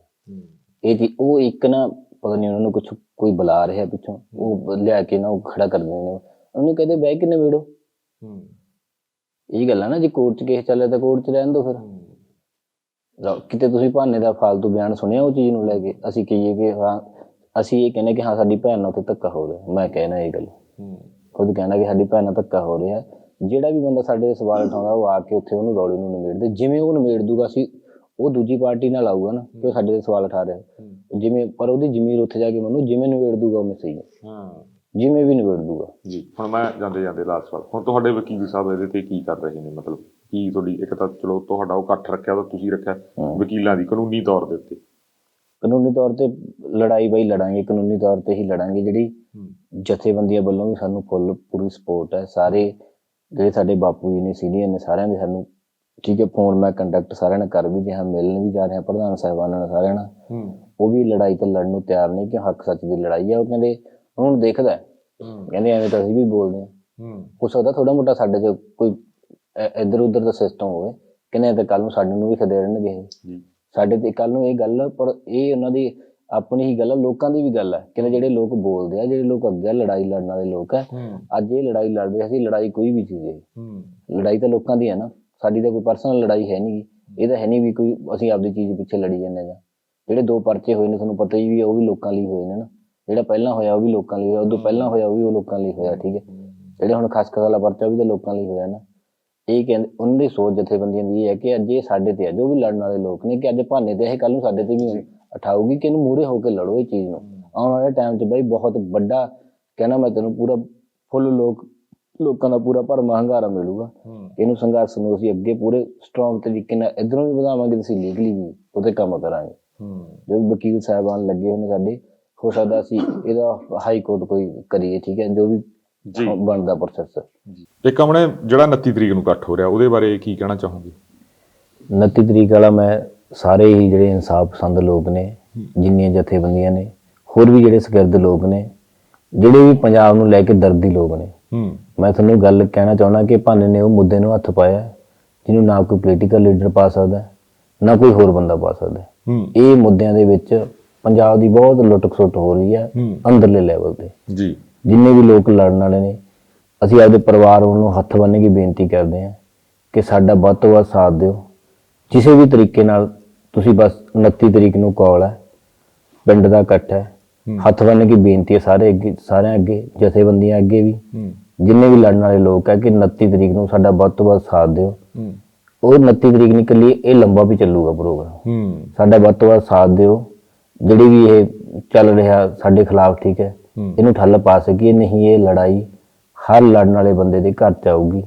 ਇਹ ਜੀ ਉਹ ਇੱਕ ਨਾ ਪਤਾ ਨਹੀਂ ਉਹਨਾਂ ਨੂੰ ਕੁਝ ਕੋਈ ਬੁਲਾ ਰਿਹਾ ਪਿੱਛੋਂ ਉਹ ਲਿਆ ਕੇ ਨਾ ਉਹ ਖੜਾ ਕਰ ਦਿੰਦੇ ਨੇ। ਉਹਨੂੰ ਕਹਿੰਦੇ ਬਹਿ ਕੇ ਹੂੰ। ਇਹ ਗੱਲ ਆ ਨਾ ਜੇ ਕੋਰਟ 'ਚ ਕੇਸ ਚੱਲੇ ਤਾਂ ਕੋਰਟ 'ਚ ਰਹਿਣ ਦਿਓ ਫਿਰ। ਕਿਤੇ ਤੁਸੀਂ ਭਾਨੇ ਦਾ ਫਾਲਤੂ ਬਿਆਨ ਸੁਣਿਆ ਉਹ ਚੀਜ਼ ਨੂੰ ਲੈ ਕੇ? ਅਸੀਂ ਕਹੀਏ ਕਿ ਹਾਂ ਅਸੀਂ ਇਹ ਕਹਿੰਦੇ ਕਿ ਹਾਂ ਸਾਡੀ ਭੈਣ ਨਾਲ ਉੱਥੇ ਧੱਕਾ ਹੋ ਰਿਹਾ। ਮੈਂ ਕਹਿਣਾ ਇਹ ਗੱਲ। ਖੁਦ ਕਹਿਣਾ ਕਿ ਸਾਡੀ ਭੈਣ ਨਾਲ ਧੱਕਾ ਹੋ ਰਿਹਾ। ਜਿਹੜਾ ਵੀ ਬੰਦਾ ਸਾਡੇ ਸਵਾਲ ਉਠਾਉਂਦਾ ਉਹ ਆ ਕੇ ਉੱਥੇ ਉਹਨੂੰ ਰੌਲੇ ਨੂੰ ਨਿਬੇੜਦੇ। ਜਿਵੇਂ ਉਹ ਨਿਬੇੜ ਦੂਗਾ ਅਸੀਂ ਉਹ ਦੂਜੀ ਪਾਰਟੀ ਨਾਲ ਆਊਗਾ ਨਾ ਕਿ ਉਹ ਸਾਡੇ ਤੇ ਸਵਾਲ ਉਠਾ ਰਿਹਾ। ਜਿਵੇਂ ਪਰ ਉਹਦੀ ਜ਼ਮੀਰ ਉੱਥੇ ਜਾ ਕੇ ਮੈਨੂੰ ਜਿਵੇਂ ਨਿਬੇੜ ਦੂਗਾ ਉਵੇਂ ਸਹੀ ਹੈ। ਜਿਵੇਂ ਵੀ ਨਿਬੇੜ ਦੂਗਾ। ਜੀ ਹੁਣ ਮੈਂ ਜਾਂਦੇ ਜਾਂਦੇ ਲਾਸਟ ਸਵਾਲ ਹੁਣ ਤੁਹਾਡੇ ਵਕੀਲ ਸਾਹਿਬ ਇਹਦੇ ਤੇ ਕੀ ਕਰ ਰਹੇ ਨੇ? ਮਤਲਬ ਕੀ ਤੁਹਾਡੀ ਇੱਕ ਤਾਂ ਚਲੋ ਤੁਹਾਡਾ ਉਹ ਇਕੱਠ ਰੱਖਿਆ ਤਾਂ ਤੁਸੀਂ ਰੱਖਿਆ ਵਕੀਲਾਂ ਦੀ ਕਾਨੂੰਨੀ ਤੌਰ ਦੇ ਉੱਤੇ। ਕਾਨੂੰਨੀ ਤੌਰ ਤੇ ਲੜਾਈ ਬਈ ਲੜਾਂਗੇ ਕਾਨੂੰਨੀ ਤੌਰ ਤੇ ਹੀ ਲੜਾਂਗੇ ਜਿਹੜੀ ਜਥੇਬੰਦੀਆਂ ਵੱਲੋਂ ਵੀ ਸਾਨੂੰ ਫੁੱਲ ਪੂਰੀ ਸਪੋਰਟ ਹੈ। ਸਾਰੇ ਜਿਹੜੇ ਸਾਡੇ ਬਾਪੂ ਜੀ ਨੇ ਸੀਨੀਅਰ ਨੇ ਸਾਰਿਆਂ ਦੇ ਸਾਨੂੰ ਠੀਕ ਹੈ ਫੋਨ ਮੈਂ ਕੰਟੈਕਟ ਸਾਰਿਆਂ ਨਾਲ ਕਰ ਵੀ ਰਿਹਾ ਮਿਲਣ ਵੀ ਜਾ ਰਿਹਾ ਪ੍ਰਧਾਨ ਸਾਹਿਬਾਨਾਂ ਨਾਲ ਸਾਰਿਆਂ ਨਾਲ। ਉਹ ਵੀ ਲੜਾਈ ਤੇ ਲੜਨ ਨੂੰ ਤਿਆਰ ਨੇ ਕਿ ਹੱਕ ਸੱਚ ਦੀ ਲੜਾਈ ਹੈ ਉਹ ਕਹਿੰਦੇ ਨੂੰ ਦੇਖਦਾ ਕਹਿੰਦੇ ਐਵੇਂ ਤਾਂ ਅਸੀਂ ਵੀ ਬੋਲਦੇ ਹਾਂ। ਹੂੰ। ਸਕਦਾ ਥੋੜਾ ਮੋਟਾ ਸਾਡੇ 'ਚ ਕੋਈ ਇੱਧਰ ਉੱਧਰ ਦਾ ਸਿਸਟਮ ਹੋਵੇ। ਕਹਿੰਦੇ ਤੇ ਕੱਲ ਨੂੰ ਸਾਡੇ ਨੂੰ ਵੀ ਖਦੇੜਨਗੇ। ਜੀ। ਸਾਡੇ ਤੇ ਕੱਲ ਨੂੰ ਇਹ ਗੱਲ ਪਰ ਇਹ ਉਹਨਾਂ ਦੀ ਆਪਣੀ ਹੀ ਗੱਲ ਆ ਲੋਕਾਂ ਦੀ ਵੀ ਗੱਲ ਹੈ ਕਹਿੰਦੇ ਜਿਹੜੇ ਲੋਕ ਬੋਲਦੇ ਆ ਜਿਹੜੇ ਲੋਕ ਅੱਗੇ ਲੜਾਈ ਲੜਨ ਵਾਲੇ ਲੋਕ ਆ ਅੱਜ ਇਹ ਲੜਾਈ ਲੜ ਰਹੇ ਅਸੀਂ ਲੜਾਈ ਕੋਈ ਵੀ ਚੀਜ਼ ਹੈ। ਲੜਾਈ ਤਾਂ ਲੋਕਾਂ ਦੀ ਹੈ ਨਾ ਸਾਡੀ ਤਾਂ ਕੋਈ ਪਰਸਨਲ ਲੜਾਈ ਹੈ ਨਹੀਂ ਇਹ ਤਾਂ ਹੈ ਨਹੀਂ ਵੀ ਕੋਈ ਅਸੀਂ ਆਪਦੀ ਚੀਜ਼ ਪਿੱਛੇ ਲੜੀ ਜਾਂਦੇ ਜਾਂ। ਜਿਹੜੇ ਦੋ ਪਰਚੇ ਹੋਏ ਨੇ ਤੁਹਾਨੂੰ ਪਤਾ ਹੀ ਵੀ ਉਹ ਵੀ ਲੋਕਾਂ ਲਈ ਹੋਏ ਨੇ ਨਾ। ਜਿਹੜਾ ਪਹਿਲਾਂ ਹੋਇਆ ਉਹ ਵੀ ਲੋਕਾਂ ਲਈ ਹੋਇਆ ਉਦੋਂ ਪਹਿਲਾਂ ਹੋਇਆ ਉਹ ਵੀ ਉਹ ਲੋਕਾਂ ਲਈ ਹੋਇਆ ਠੀਕ ਹੈ। ਜਿਹੜੇ ਹੁਣ ਖਸਖਸ ਵਾਲਾ ਪਰਚਾ ਵੀ ਤਾਂ ਲੋਕਾਂ ਲਈ ਹੋਇਆ ਨਾ। ਇਹ ਕਹਿੰਦੇ ਉਹਨਾਂ ਦੀ ਸੋਚ ਜਥੇਬੰਦੀਆਂ ਦੀ ਇਹ ਹੈ ਕਿ ਅੱਜ ਇਹ ਸਾਡੇ ਤੇ ਆ ਜੋ ਵੀ ਲੜਨ ਵਾਲੇ ਲੋਕ ਨੇ ਕਿ ਅੱਜ ਭਾਨੇ ਤੇ ਇਹ ਕੱਲ ਨੂੰ ਸਾਡੇ ਤੇ ਵੀ ਉਠਾਊਗੀ ਕਿ ਇਹਨੂੰ ਮੂਰੇ ਹੋ ਕੇ ਲੜੋ ਇਹ ਚੀਜ਼ ਨੂੰ। ਆਉਣ ਵਾਲੇ ਟਾਈਮ 'ਚ ਬਈ ਬਹੁਤ ਵੱਡਾ ਕਹਿਣਾ ਮੈਂ ਤੈਨੂੰ ਪੂਰਾ ਫੁੱਲ ਲੋਕ ਲੋਕਾਂ ਦਾ ਪੂਰਾ ਭਰਮਾ ਹੰਗਾਰਾ ਮਿਲੂਗਾ। ਇਹਨੂੰ ਸੰਘਰਸ਼ ਨੂੰ ਅਸੀਂ ਅੱਗੇ ਪੂਰੇ ਸਟਰੋਂਗ ਤਰੀਕੇ ਨਾਲ ਇਧਰੋਂ ਵੀ ਵਧਾਵਾਂਗੇ ਤੇ ਅਸੀਂ ਲੀਗਲੀ ਵੀ ਉਹਤੇ ਕੰਮ ਕਰਾਂਗੇ। ਜੋ ਵੀ ਵਕੀਲ ਸਾਹਿਬਾਨ ਲੱਗੇ ਹੋਏ ਨੇ ਸਾਡੇ ਹੋ ਸਕਦਾ ਅਸੀਂ ਇਹਦਾ ਹਾਈ ਕੋਰਟ ਕੋਈ ਕਰੀਏ ਠੀਕ ਹੈ? ਜੋ ਵੀ ਜੀ। ਬਣਦਾ ਪ੍ਰੋਸੈਸ ਇੱਕ ਆਪਣੇ ਜਿਹੜਾ 29 ਤਰੀਕ ਨੂੰ ਇਕੱਠ ਹੋ ਰਿਹਾ ਉਹਦੇ ਬਾਰੇ ਕੀ ਕਹਿਣਾ ਚਾਹੋਗੇ? 29 ਤਰੀਕ ਵਾਲਾ ਮੈਂ ਸਾਰੇ ਹੀ ਜਿਹੜੇ ਇਨਸਾਫ ਪਸੰਦ ਲੋਕ ਨੇ ਜਿੰਨੀਆਂ ਜਥੇਬੰਦੀਆਂ ਨੇ ਹੋਰ ਵੀ ਜਿਹੜੇ ਸਕਰਦ ਲੋਕ ਨੇ ਜਿਹੜੇ ਵੀ ਪੰਜਾਬ ਨੂੰ ਲੈ ਕੇ ਦਰਦੀ ਲੋਕ ਨੇ ਮੈਂ ਤੁਹਾਨੂੰ ਗੱਲ ਕਹਿਣਾ ਚਾਹੁੰਦਾ ਕਿ ਭਾਨੇ ਨੇ ਉਹ ਮੁੱਦੇ ਨੂੰ ਹੱਥ ਪਾਇਆ ਜਿਹਨੂੰ ਨਾ ਕੋਈ ਪੋਲੀਟੀਕਲ ਲੀਡਰ ਪਾ ਸਕਦਾ ਨਾ ਕੋਈ ਹੋਰ ਬੰਦਾ ਪਾ ਸਕਦਾ। ਇਹ ਮੁੱਦਿਆਂ ਦੇ ਵਿੱਚ ਪੰਜਾਬ ਦੀ ਬਹੁਤ ਲੁੱਟ-ਖਸੁੱਟ ਹੋ ਰਹੀ ਹੂੰ। ਅੰਦਰਲੇ ਲੈਵਲ ਤੇ। ਜੀ। ਜਿੰਨੇ ਵੀ ਲੋਕ ਲੜਨ ਵਾਲੇ ਨੇ ਅਸੀਂ ਆਪਦੇ ਪਰਿਵਾਰ ਵੱਲੋਂ ਹੱਥ ਬੰਨ੍ਹ ਕੇ ਬੇਨਤੀ ਕਰਦੇ ਹਾਂ ਕਿ ਸਾਡਾ ਵੱਧ ਤੋਂ ਵੱਧ ਸਾਥ ਦਿਓ। ਕਿਸੇ ਵੀ ਤਰੀਕੇ ਨਾਲ ਤੁਸੀਂ ਬਸ 29 ਤਰੀਕ ਨੂੰ ਕਾਲ ਹੈ ਪਿੰਡ ਦਾ ਇਕੱਠ ਹੈ ਹੱਥ ਬੰਨ੍ਹ ਕੇ ਬੇਨਤੀ ਹੈ ਸਾਰੇ ਅੱਗੇ ਸਾਰਿਆਂ ਅੱਗੇ ਜਥੇਬੰਦੀਆਂ ਅੱਗੇ ਵੀ। ਜਿੰਨੇ ਵੀ ਲੜਨ ਵਾਲੇ ਲੋਕ ਹੈ ਕਿ 29 ਤਰੀਕ ਨੂੰ ਸਾਡਾ ਵੱਧ ਤੋਂ ਵੱਧ ਸਾਥ ਦਿਓ। ਉਹ 29 ਤਰੀਕ ਨਿਕਲੀ ਇਹ ਲੰਬਾ ਵੀ ਚੱਲੂਗਾ ਪ੍ਰੋਗਰਾਮ। ਸਾਡਾ ਵੱਧ ਤੋਂ ਵੱਧ ਸਾਥ ਦਿਓ। ਜਿਹੜੀ ਵੀ ਇਹ ਚੱਲ ਰਿਹਾ ਸਾਡੇ ਖਿਲਾਫ ਠੀਕ ਹੂੰ। ਇਹਨੂੰ ਠੱਲ ਪਾ ਸਕੀਏ ਨਹੀਂ ਇਹ ਲੜਾਈ ਹਰ ਲੜਨ ਵਾਲੇ ਬੰਦੇ ਦੇ ਘਰ ਚ ਆਊਗੀ।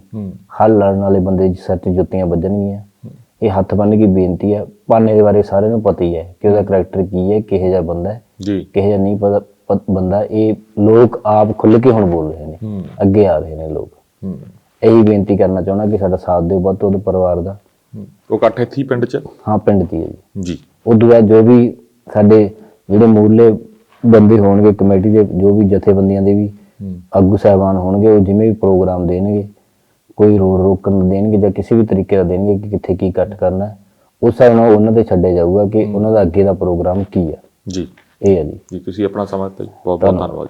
ਹਰ ਲੜਨ ਵਾਲੇ ਬੰਦੇ ਦੀ ਸਿਰ ਤੇ ਜੁੱਤੀਆਂ ਵੱਜਣਗੀਆਂ। ਇਹ ਹੱਥ ਬੰਨ ਕੇ ਬੇਨਤੀ ਹੈ ਪਾਨੇ ਦੇ ਬਾਰੇ ਸਾਰਿਆਂ ਨੂੰ ਪਤਾ ਹੀ ਹੈ ਕਿ ਉਹਦਾ ਕਰੈਕਟਰ ਕੀ ਹੈ ਕਿਹੋ ਜਿਹਾ ਬੰਦਾ ਹੈ ਜੀ। ਕਿਹੋ ਜਿਹਾ ਨਹੀਂ ਪਤਾ ਬੰਦਾ। ਇਹ ਲੋਕ ਆਪ ਖੁੱਲ ਕੇ ਹੁਣ ਬੋਲ ਰਹੇ ਨੇ। ਅੱਗੇ ਆ ਰਹੇ ਨੇ ਲੋਕ। ਇਹੀ ਬੇਨਤੀ ਕਰਨਾ ਚਾਹੁੰਦਾ ਕਿ ਸਾਡਾ ਸਾਥ ਦਿਓ ਵੱਧ ਤੋਂ ਵੱਧ ਪਰਿਵਾਰ ਦਾ। ਉਹ ਇਕੱਠ ਇੱਥੇ ਪਿੰਡ 'ਚ? ਹਾਂ ਪਿੰਡ ਦੀ ਹੈ ਜੀ। ਜੀ। ਉਦੋਂ ਬਾਅਦ ਜੋ ਵੀ ਸਾਡੇ ਜਿਹੜੇ ਮੂਲੇ ਬੰਦੇ ਹੋਣਗੇ ਕਮੇਟੀ ਦੇ ਜੋ ਵੀ ਜਥੇਬੰਦੀਆਂ ਦੇ ਵੀ ਆਗੂ ਸਾਹਿਬਾਨ ਹੋਣਗੇ ਉਹ ਜਿਵੇਂ ਵੀ ਪ੍ਰੋਗਰਾਮ ਦੇਣਗੇ ਕੋਈ ਰੋਡ ਰੋਕਣ ਦੇਣਗੇ ਜਾਂ ਕਿਸੇ ਵੀ ਤਰੀਕੇ ਦਾ ਦੇਣਗੇ ਕਿ ਕਿੱਥੇ ਕੀ ਕੱਟ ਕਰਨਾ ਉਸ ਹਿਸਾਬ ਨਾਲ ਉਹਨਾਂ ਤੇ ਛੱਡਿਆ ਜਾਊਗਾ ਕਿ ਉਹਨਾਂ ਦਾ ਅੱਗੇ ਦਾ ਪ੍ਰੋਗਰਾਮ ਕੀ ਹੈ ਜੀ। ਇਹ ਹੈ ਜੀ। ਜੀ ਤੁਸੀਂ ਆਪਣਾ ਸਮਾਂ ਦਿੱਤਾ ਬਹੁਤ ਬਹੁਤ ਧੰਨਵਾਦ।